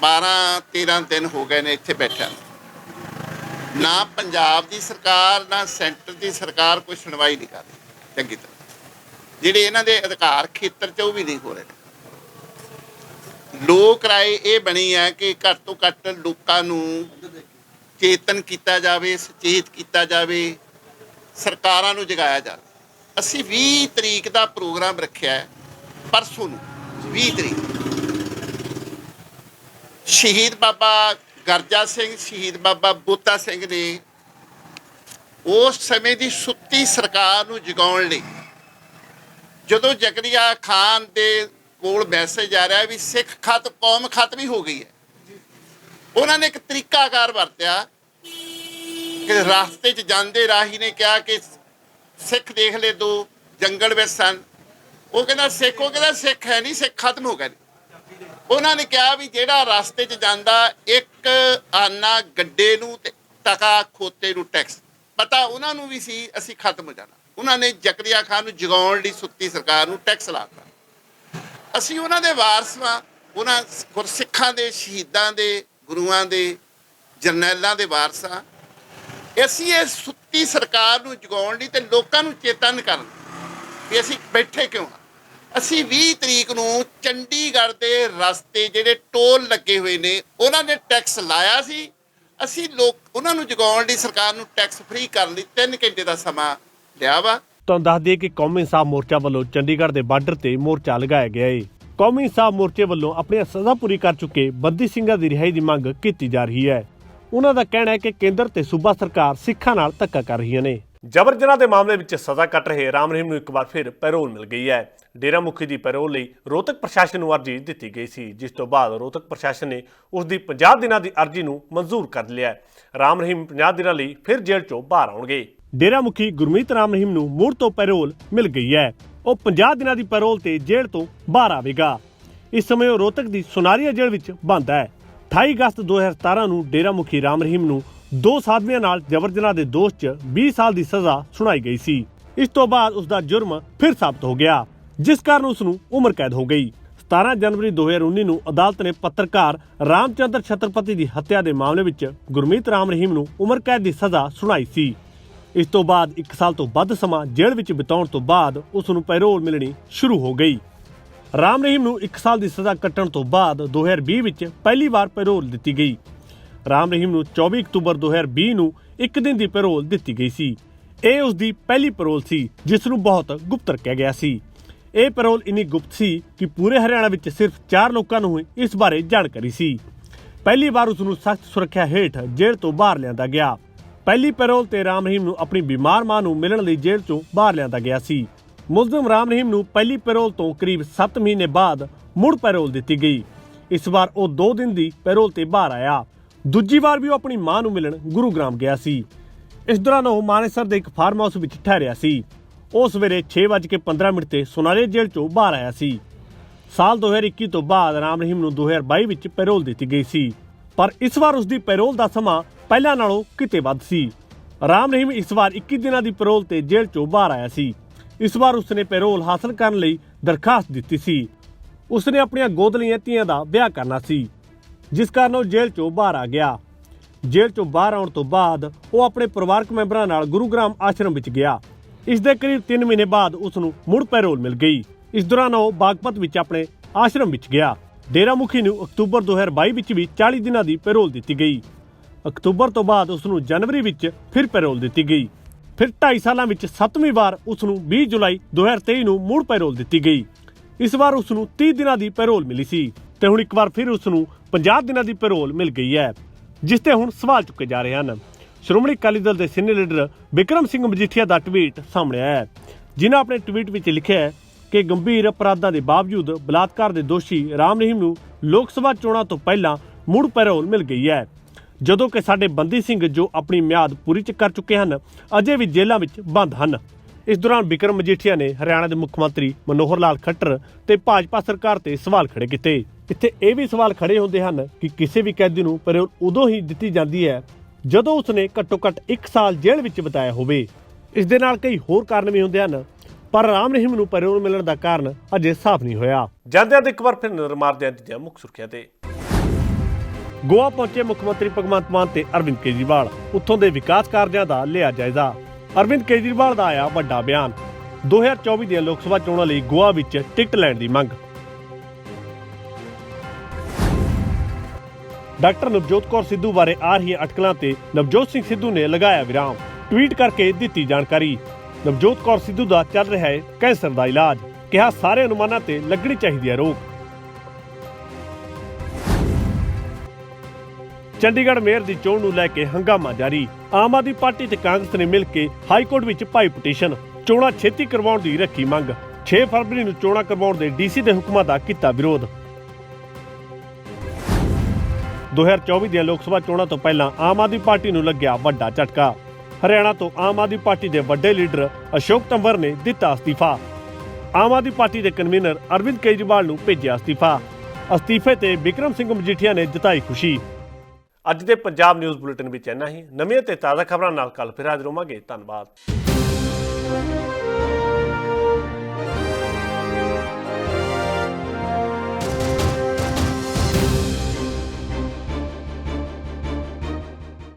12 13 ਦਿਨ ਹੋ ਗਏ ਨੇ ਇੱਥੇ ਬੈਠਿਆਂ ਨੂੰ। ਨਾ ਪੰਜਾਬ ਦੀ ਸਰਕਾਰ, ਨਾ ਸੈਂਟਰ ਦੀ ਸਰਕਾਰ ਕੋਈ ਸੁਣਵਾਈ ਨਹੀਂ ਕਰ ਰਹੀ। ਚੰਗੀ ਤਰ੍ਹਾਂ। ਜਿਹੜੇ ਇਹਨਾਂ ਦੇ ਅਧਿਕਾਰ ਖੇਤਰ 'ਚ ਉਹ ਵੀ ਨਹੀਂ ਹੋ ਰਹੇ। ਲੋਕ ਰਾਏ ਇਹ ਬਣੀ ਹੈ ਕਿ ਘੱਟ ਤੋਂ ਘੱਟ ਲੋਕਾਂ ਨੂੰ ਚੇਤਨ ਕੀਤਾ ਜਾਵੇ, ਸੁਚੇਤ ਕੀਤਾ ਜਾਵੇ, ਸਰਕਾਰਾਂ ਨੂੰ ਜਗਾਇਆ ਜਾਵੇ। ਅਸੀਂ 20 ਤਰੀਕ ਦਾ ਪ੍ਰੋਗਰਾਮ ਰੱਖਿਆ ਪਰਸੋਂ ਨੂੰ 20 ਤਰੀਕ। ਸ਼ਹੀਦ ਬਾਬਾ ਗਰਜਾ ਸਿੰਘ, ਸ਼ਹੀਦ ਬਾਬਾ ਬੋਤਾ ਸਿੰਘ ਨੇ ਉਸ ਸਮੇਂ ਦੀ ਸੁੱਤੀ ਸਰਕਾਰ ਨੂੰ ਜਗਾਉਣ ਲਈ ਜਦੋਂ ਜ਼ਕਰੀਆ ਖਾਨ ਦੇ ਕੋਲ ਮੈਸੇਜ ਆ ਰਿਹਾ ਵੀ ਸਿੱਖ ਖਤ, ਕੌਮ ਖਤਮ ਹੀ ਹੋ ਗਈ ਹੈ ਉਹਨਾਂ ਨੇ ਇੱਕ ਤਰੀਕਾਕਾਰ ਵਰਤਿਆ ਕਿ ਰਸਤੇ 'ਚ ਜਾਂਦੇ ਰਾਹੀ ਨੇ ਕਿਹਾ ਕਿ ਸਿੱਖ ਦੇਖ ਲੈ ਦੋ, ਜੰਗਲ ਵਿੱਚ ਸਨ ਉਹ ਕਹਿੰਦਾ, ਸਿੱਖ, ਉਹ ਕਹਿੰਦਾ, ਸਿੱਖ ਹੈ ਨਹੀਂ, ਸਿੱਖ ਖਤਮ ਹੋ ਗਏ ਨੇ। ਉਹਨਾਂ ਨੇ ਕਿਹਾ ਵੀ ਜਿਹੜਾ ਰਸਤੇ 'ਚ ਜਾਂਦਾ, ਇੱਕ ਆਨਾ ਗੱਡੇ ਨੂੰ ਤੇ ਟਕਾ ਖੋਤੇ ਨੂੰ ਟੈਕਸ। ਪਤਾ ਉਹਨਾਂ ਨੂੰ ਵੀ ਸੀ, ਅਸੀਂ ਖਤਮ ਹੋ ਜਾਣਾ। ਉਹਨਾਂ ਨੇ ਜ਼ਕਰੀਆ ਖਾਨ ਨੂੰ ਜਗਾਉਣ ਲਈ ਸੁੱਤੀ ਸਰਕਾਰ ਨੂੰ ਟੈਕਸ ਲਾਤਾ ਅਸੀਂ ਉਹਨਾਂ ਦੇ ਵਾਰਸ ਵਾਂ, ਉਹਨਾਂ ਗੁਰਸਿੱਖਾਂ ਦੇ, ਸ਼ਹੀਦਾਂ ਦੇ, ਗੁਰੂਆਂ ਦੇ, ਜਰਨੈਲਾਂ ਦੇ ਵਾਰਸ ਹਾਂ ਅਸੀਂ ਇਹ ਸੁੱਤੀ ਸਰਕਾਰ ਨੂੰ ਜਗਾਉਣ ਲਈ ਤੇ ਲੋਕਾਂ ਨੂੰ ਚੇਤਨ ਕਰਨ ਵੀ ਅਸੀਂ ਬੈਠੇ ਕਿਉਂ ਹਾਂ ਅਸੀਂ 20 ਤਰੀਕ ਨੂੰ ਚੰਡੀਗੜ੍ਹ ਦੇ ਰਸਤੇ ਜਿਹੜੇ ਟੋਲ ਲੱਗੇ ਹੋਏ ਨੇ, ਉਹਨਾਂ ਨੇ ਟੈਕਸ ਲਾਇਆ ਸੀ। ਅਸੀਂ ਲੋਕ, ਉਹਨਾਂ ਨੂੰ ਜਗਾਉਣ ਲਈ ਸਰਕਾਰ ਨੂੰ ਟੈਕਸ ਫ੍ਰੀ ਕਰਨ ਲਈ 3 ਘੰਟੇ ਦਾ ਸਮਾਂ ਲਿਆ ਵਾ। ਤੁਹਾਨੂੰ ਦੱਸ ਦਈਏ ਕਿ ਕੌਮੀ ਇਨਸਾਫ ਮੋਰਚਾ ਵੱਲੋਂ ਚੰਡੀਗੜ੍ਹ ਦੇ ਬਾਰਡਰ ਤੇ ਮੋਰਚਾ ਲਗਾਇਆ ਗਿਆ ਏ। ਕੌਮੀ ਇਨਸਾਫ ਮੋਰਚੇ ਵੱਲੋਂ ਆਪਣੀ ਸਜ਼ਾ ਪੂਰੀ ਕਰ ਚੁੱਕੇ ਬੰਦੀ ਸਿੰਘਾਂ ਦੀ ਰਿਹਾਈ ਦੀ ਮੰਗ ਕੀਤੀ ਜਾ ਰਹੀ ਹੈ। ਉਹਨਾਂ ਦਾ ਕਹਿਣਾ ਹੈ ਕਿ ਕੇਂਦਰ ਤੇ ਸੂਬਾ ਸਰਕਾਰ ਸਿੱਖਾਂ ਨਾਲ ਧੱਕਾ ਕਰ ਰਹੀਆਂ ਨੇ। ਜਬਰ ਜਨਾਹ ਦੇ ਮਾਮਲੇ ਵਿੱਚ ਸਜ਼ਾ ਕੱਟ ਰਹੇ ਰਾਮ ਰਹੀਮ ਨੂੰ ਇੱਕ ਵਾਰ ਫਿਰ ਪੈਰੋਲ ਮਿਲ ਗਈ ਹੈ। ਡੇਰਾ ਮੁਖੀ ਦੀ ਪੈਰੋਲ ਲਈ ਰੋਹਤਕ ਪ੍ਰਸ਼ਾਸਨ ਨੂੰ ਅਰਜ਼ੀ ਦਿੱਤੀ ਗਈ ਸੀ, ਜਿਸ ਤੋਂ ਬਾਅਦ ਰੋਹਤਕ ਪ੍ਰਸ਼ਾਸਨ ਨੇ ਉਸ ਦੀ 50 ਦਿਨਾਂ ਦੀ ਅਰਜ਼ੀ ਨੂੰ ਮਨਜ਼ੂਰ ਕਰ ਲਿਆ ਰਾਮ ਰਹੀਮ 50 ਦਿਨਾਂ ਲਈ ਫਿਰ ਜੇਲ੍ਹ ਚੋਂ ਬਾਹਰ ਆਉਣਗੇ। ਡੇਰਾ ਮੁਖੀ ਗੁਰਮੀਤ ਰਾਮ ਰਹੀਮ ਨੂੰ ਮੁੜ ਤੋਂ ਪੈਰੋਲ ਮਿਲ ਗਈ ਹੈ। ਉਹ 50 ਦਿਨਾਂ ਦੀ ਪੈਰੋਲ ਤੇ ਜੇਲ੍ਹ ਤੋਂ ਬਾਹਰ ਆਵੇਗਾ। ਇਸ ਸਮੇਂ ਉਹ ਰੋਹਤਕ ਦੀ ਸੁਨਾਰੀਆ ਜੇਲ੍ਹ ਵਿੱਚ ਬੰਦ ਹੈ। 28 ਅਗਸਤ 2017 ਨੂੰ ਡੇਰਾ ਮੁਖੀ ਰਾਮ ਰਹੀਮ ਨੂੰ ਦੋ ਸਾਧਵੀਆਂ ਨਾਲ ਜਬਰ ਜਨਾਹ ਦੇ ਦੋਸ਼ 'ਚ 20 ਸਾਲ ਦੀ ਸਜ਼ਾ ਸੁਣਾਈ ਗਈ ਸੀ। ਇਸ ਤੋਂ ਬਾਅਦ ਉਸ ਦਾ ਜੁਰਮ ਫਿਰ ਸਾਬਤ ਹੋ ਗਿਆ, ਜਿਸ ਕਾਰਨ ਉਸ ਨੂੰ ਉਮਰ ਕੈਦ ਹੋ ਗਈ। 17 ਜਨਵਰੀ 2019 ਨੂੰ ਅਦਾਲਤ ਨੇ ਪੱਤਰਕਾਰ ਰਾਮਚੰਦਰ ਛਤਰਪਤੀ ਦੀ ਹੱਤਿਆ ਦੇ ਮਾਮਲੇ ਵਿੱਚ ਗੁਰਮੀਤ ਰਾਮ ਰਹੀਮ ਨੂੰ ਉਮਰ ਕੈਦ ਦੀ ਸਜ਼ਾ ਸੁਣਾਈ ਸੀ। ਇਸ ਤੋਂ ਬਾਅਦ 1 ਸਾਲ ਤੋਂ ਵੱਧ ਸਮਾਂ ਜੇਲ੍ਹ ਵਿੱਚ ਬਿਤਾਉਣ ਤੋਂ ਬਾਅਦ ਉਸ ਨੂੰ ਪੈਰੋਲ ਮਿਲਣੀ ਸ਼ੁਰੂ ਹੋ ਗਈ। ਰਾਮ ਰਹੀਮ ਨੂੰ 1 ਸਾਲ ਦੀ ਸਜ਼ਾ ਕੱਟਣ ਤੋਂ ਬਾਅਦ 2020 ਵਿੱਚ ਪਹਿਲੀ ਵਾਰ ਪੈਰੋਲ ਦਿੱਤੀ ਗਈ। ਰਾਮ ਰਹੀਮ ਨੂੰ 24 ਅਕਤੂਬਰ 2020 ਨੂੰ ਇੱਕ ਦਿਨ ਦੀ ਪੈਰੋਲ ਦਿੱਤੀ ਗਈ ਸੀ। ਇਹ ਉਸ ਦੀ ਪਹਿਲੀ ਪੈਰੋਲ ਸੀ, ਜਿਸ ਨੂੰ ਬਹੁਤ ਗੁਪਤ ਰੱਖਿਆ ਗਿਆ ਸੀ। ਇਹ ਪੈਰੋਲ ਇੰਨੀ ਗੁਪਤ ਸੀ ਕਿ ਪੂਰੇ ਹਰਿਆਣਾ ਵਿੱਚ ਸਿਰਫ 4 ਲੋਕਾਂ ਨੂੰ ਹੀ ਇਸ ਬਾਰੇ ਜਾਣਕਾਰੀ ਸੀ। ਪਹਿਲੀ ਵਾਰ ਉਸ ਨੂੰ ਸਖਤ ਸੁਰੱਖਿਆ ਹੇਠ ਜੇਲ੍ਹ ਤੋਂ ਬਾਹਰ ਲਿਆਂਦਾ ਗਿਆ। ਪਹਿਲੀ ਪੈਰੋਲ ਤੇ ਰਾਮ ਰਹੀਮ ਨੂੰ ਆਪਣੀ ਬਿਮਾਰ ਮਾਂ ਨੂੰ ਮਿਲਣ ਲਈ ਜੇਲ੍ਹ ਤੋਂ ਬਾਹਰ ਲਿਆਂਦਾ ਗਿਆ ਸੀ। ਮੁਲਜ਼ਮ ਰਾਮ ਰਹੀਮ ਨੂੰ ਪਹਿਲੀ ਪੈਰੋਲ ਤੋਂ ਕਰੀਬ 7 ਮਹੀਨੇ ਬਾਅਦ ਮੁੜ ਪੈਰੋਲ ਦਿੱਤੀ ਗਈ। ਇਸ ਵਾਰ ਉਹ 2 ਦਿਨ ਦੀ ਪੈਰੋਲ ਤੇ ਬਾਹਰ ਆਇਆ। ਦੂਜੀ ਵਾਰ ਵੀ ਉਹ ਆਪਣੀ ਮਾਂ ਨੂੰ ਮਿਲਣ ਗੁਰੂਗ੍ਰਾਮ ਗਿਆ ਸੀ। ਇਸ ਦੌਰਾਨ ਉਹ ਮਾਨੇਸਰ ਦੇ ਇੱਕ ਫਾਰਮ ਹਾਊਸ ਵਿੱਚ ਠਹਿਰਿਆ ਸੀ। ਉਹ ਸਵੇਰੇ 6:15 ਮਿੰਟ ਤੇ ਸੁਨਾਲੇ ਜੇਲ੍ਹ ਚੋਂ ਬਾਹਰ ਆਇਆ ਸੀ। ਸਾਲ 2021 ਤੋਂ ਬਾਅਦ ਰਾਮ ਰਹੀਮ ਨੂੰ 2022 ਵਿੱਚ ਪੈਰੋਲ ਦਿੱਤੀ ਗਈ ਸੀ। ਪਰ ਇਸ ਵਾਰ ਉਸ ਦੀ ਪੈਰੋਲ ਦਾ ਸਮਾਂ ਪਹਿਲਾਂ ਨਾਲੋਂ ਕਿਤੇ ਵੱਧ ਸੀ। ਰਾਮ ਰਹੀਮ ਇਸ ਵਾਰ 21 ਦਿਨਾਂ ਦੀ ਪੈਰੋਲ ਤੇ ਜੇਲ੍ਹ ਚੋਂ ਬਾਹਰ ਆਇਆ ਸੀ। ਇਸ ਵਾਰ ਉਸਨੇ ਪੈਰੋਲ ਹਾਸਲ ਕਰਨ ਲਈ ਦਰਖਾਸਤ ਦਿੱਤੀ ਸੀ। ਉਸਨੇ ਆਪਣੀਆਂ ਗੋਦ ਲਈਆਂ ਧੀਆਂ ਦਾ ਵਿਆਹ ਕਰਨਾ ਸੀ। ਜਿਸ ਕਾਰਨ ਉਹ ਜੇਲ੍ਹ ਚੋਂ ਬਾਹਰ ਆ ਗਿਆ। ਜੇਲ੍ਹ ਚੋਂ ਬਾਹਰ ਆਉਣ ਤੋਂ ਬਾਅਦ ਉਹ ਆਪਣੇ ਪਰਿਵਾਰਕ ਮੈਂਬਰਾਂ ਨਾਲ ਗੁਰੂਗ੍ਰਾਮ ਆਸ਼ਰਮ ਵਿੱਚ ਗਿਆ। ਇਸ ਦੇ ਕਰੀਬ 3 ਮਹੀਨੇ ਬਾਅਦ ਉਸ ਨੂੰ ਮੁੜ ਪੈਰੋਲ ਮਿਲ ਗਈ। ਇਸ ਦੌਰਾਨ ਉਹ ਬਾਗਪਤ ਵਿੱਚ ਆਪਣੇ ਆਸ਼ਰਮ ਵਿੱਚ ਗਿਆ। ਡੇਰਾ ਮੁਖੀ ਨੂੰ ਅਕਤੂਬਰ 2022 ਵਿੱਚ ਵੀ 40 ਦਿਨਾਂ ਦੀ ਪੈਰੋਲ ਦਿੱਤੀ ਗਈ। ਅਕਤੂਬਰ ਤੋਂ ਬਾਅਦ ਉਸ ਨੂੰ ਜਨਵਰੀ ਵਿੱਚ ਫਿਰ ਪੈਰੋਲ ਦਿੱਤੀ ਗਈ। ਫਿਰ 2.5 ਸਾਲਾਂ ਵਿੱਚ 7ਵੀਂ ਵਾਰ ਉਸ ਨੂੰ 20 ਜੁਲਾਈ 2023 ਨੂੰ ਮੁੜ ਪੈਰੋਲ ਦਿੱਤੀ ਗਈ। ਇਸ ਵਾਰ ਉਸ ਨੂੰ 30 ਦਿਨਾਂ ਦੀ ਪੈਰੋਲ ਮਿਲੀ ਸੀ। ਤੇ ਹੁਣ ਇੱਕ ਵਾਰ ਫਿਰ ਉਸ ਨੂੰ 50 ਦਿਨਾਂ ਦੀ ਪੈਰੋਲ ਮਿਲ ਗਈ ਹੈ, ਜਿਸ ਤੇ ਹੁਣ ਸਵਾਲ ਚੁੱਕੇ ਜਾ ਰਹੇ ਹਨ। ਸ਼੍ਰੋਮਣੀ ਅਕਾਲੀ ਦਲ ਦੇ ਸੀਨੀਅਰ ਲੀਡਰ ਵਿਕਰਮ ਸਿੰਘ ਮਜੀਠੀਆ ਦਾ ਟਵੀਟ ਸਾਹਮਣੇ ਆਇਆ ਹੈ, ਜਿਨ੍ਹਾਂ ਆਪਣੇ ਟਵੀਟ ਵਿੱਚ ਲਿਖਿਆ ਹੈ ਕਿ ਗੰਭੀਰ ਅਪਰਾਧਾਂ ਦੇ ਬਾਵਜੂਦ ਬਲਾਤਕਾਰ ਦੇ ਦੋਸ਼ੀ ਰਾਮ ਰਹੀਮ ਨੂੰ ਲੋਕ ਸਭਾ ਚੋਣਾਂ ਤੋਂ ਪਹਿਲਾਂ ਮੁੜ ਪੈਰੋਲ ਮਿਲ ਗਈ ਹੈ। ਜਦੋਂ ਕਿ ਸਾਡੇ ਬੰਦੀ ਸਿੰਘ ਜੋ ਆਪਣੀ ਮਿਆਦ ਪੂਰੀ ਕਰ ਚੁੱਕੇ ਹਨ, ਅਜੇ ਵੀ ਜੇਲ੍ਹਾਂ ਵਿੱਚ ਬੰਦ ਹਨ। ਇਸ ਦੌਰਾਨ ਵਿਕਰਮ ਮਜੀਠੀਆ ਨੇ ਹਰਿਆਣਾ ਦੇ ਮੁੱਖ ਮੰਤਰੀ ਮਨੋਹਰ ਲਾਲ ਖੱਟਰ ਤੇ ਭਾਜਪਾ ਸਰਕਾਰ ਤੇ ਸਵਾਲ ਖੜੇ ਕੀਤੇ। ਇੱਥੇ ਇਹ ਵੀ ਸਵਾਲ ਖੜੇ ਹੁੰਦੇ ਹਨ ਕਿ ਕਿਸੇ ਵੀ ਕੈਦੀ ਨੂੰ ਪੈਰੋਲ ਉਦੋਂ ਹੀ ਦਿੱਤੀ ਜਾਂਦੀ ਹੈ ਜਦੋਂ ਉਸਨੇ ਘੱਟੋ ਘੱਟ 1 ਸਾਲ ਜੇਲ੍ਹ ਵਿੱਚ ਬਿਤਾਇਆ ਹੋਵੇ। ਇਸ ਦੇ ਨਾਲ ਕਈ ਹੋਰ ਕਾਰਨ ਵੀ ਹੁੰਦੇ ਹਨ ਪਰ ਰਾਮ ਰਹੀਮ ਨੂੰ ਪੈਰੋਲ ਮਿਲਣ ਦਾ ਕਾਰਨ ਅਜੇ ਸਾਫ਼ ਨਹੀਂ ਹੋਇਆ। ਜਾਂਦਿਆਂ ਤੇ ਇੱਕ ਵਾਰ ਫਿਰ ਨਜ਼ਰ ਮਾਰਦੇ ਹਾਂ ਦੀਆਂ ਮੁੱਖ ਸੁਰਖੀਆਂ ਤੇ। ਗੋਆ ਪਹੁੰਚੇ ਮੁੱਖ ਮੰਤਰੀ ਭਗਵੰਤ ਮਾਨ ਤੇ ਅਰਵਿੰਦ ਕੇਜਰੀਵਾਲ। ਉੱਥੋਂ ਦੇ ਵਿਕਾਸ ਕਾਰਜਾਂ ਦਾ ਲਿਆ ਜਾਇਜ਼ਾ। ਅਰਵਿੰਦ ਕੇਜਰੀਵਾਲ ਦਾ ਆਇਆ ਵੱਡਾ ਬਿਆਨ। 2024 ਦੀਆਂ ਲੋਕ ਸਭਾ ਚੋਣਾਂ ਲਈ ਗੋਆ ਵਿੱਚ ਟਿਕਟ ਲੈਣ ਦੀ ਮੰਗ। ਡਾਕਟਰ ਨਵਜੋਤ ਕੌਰ ਸਿੱਧੂ ਬਾਰੇ ਆ ਰਹੀਆਂ ਅਟਕਲਾਂ ਤੇ ਨਵਜੋਤ ਸਿੰਘ ਸਿੱਧੂ ਨੇ ਲਗਾਇਆ ਵਿਰਾਮ। ਟਵੀਟ ਕਰਕੇ ਦਿੱਤੀ ਜਾਣਕਾਰੀ। ਨਵਜੋਤ ਕੌਰ ਸਿੱਧੂ ਦਾ ਚੱਲ ਰਿਹਾ ਹੈ ਕੈਂਸਰ ਦਾ ਇਲਾਜ। ਕਿਹਾ, ਸਾਰੇ ਅਨੁਮਾਨਾਂ ਤੇ ਲੱਗਣੀ ਚਾਹੀਦੀ ਹੈ ਰੋਕ। ਚੰਡੀਗੜ੍ਹ ਮੇਅਰ ਦੀ ਚੋਣ ਨੂੰ ਲੈ ਕੇ ਹੰਗਾਮਾ ਜਾਰੀ। ਆਮ ਆਦਮੀ ਪਾਰਟੀ ਤੇ ਕਾਂਗਰਸ ਨੇ ਮਿਲ ਕੇ ਹਾਈ ਕੋਰਟ ਵਿੱਚ ਪਾਈ ਪਟੀਸ਼ਨ। ਚੋਣਾਂ ਛੇਤੀ ਕਰਵਾਉਣ ਦੀ ਰੱਖੀ ਮੰਗ। 6 ਫਰਵਰੀ ਨੂੰ ਚੋਣਾਂ ਕਰਵਾਉਣ ਦੇ ਡੀਸੀ ਦੇ ਹੁਕਮਾਂ ਦਾ ਕੀਤਾ ਵਿਰੋਧ। 2024 ਦੀਆਂ ਲੋਕ ਸਭਾ ਚੋਣਾਂ ਤੋਂ ਪਹਿਲਾਂ ਆਮ ਆਦਮੀ ਪਾਰਟੀ ਨੂੰ ਲੱਗਿਆ ਵੱਡਾ ਝਟਕਾ। ਹਰਿਆਣਾ ਤੋਂ ਆਮ ਆਦਮੀ ਪਾਰਟੀ ਦੇ ਵੱਡੇ ਲੀਡਰ ਅਸ਼ੋਕ ਤੰਵਰ ਨੇ ਦਿੱਤਾ ਅਸਤੀਫਾ। ਆਮ ਆਦਮੀ ਪਾਰਟੀ ਦੇ ਕਨਵੀਨਰ ਅਰਵਿੰਦ ਕੇਜਰੀਵਾਲ ਨੂੰ ਭੇਜਿਆ ਅਸਤੀਫਾ। ਅਸਤੀਫੇ ਤੇ ਵਿਕਰਮ ਸਿੰਘ ਮਜੀਠੀਆ ਨੇ ਜਤਾਈ ਖੁਸ਼ੀ। ਅੱਜ ਦੇ ਪੰਜਾਬ ਨਿਊਜ਼ ਬੁਲੇਟਿਨ ਵਿੱਚ ਇੰਨਾ ਹੀ। ਨਵੀਆਂ ਤੇ ਤਾਜ਼ਾ ਖਬਰਾਂ ਨਾਲ ਕੱਲ ਫਿਰ ਹਾਜ਼ਰ ਹੋਵਾਂਗੇ। ਧੰਨਵਾਦ।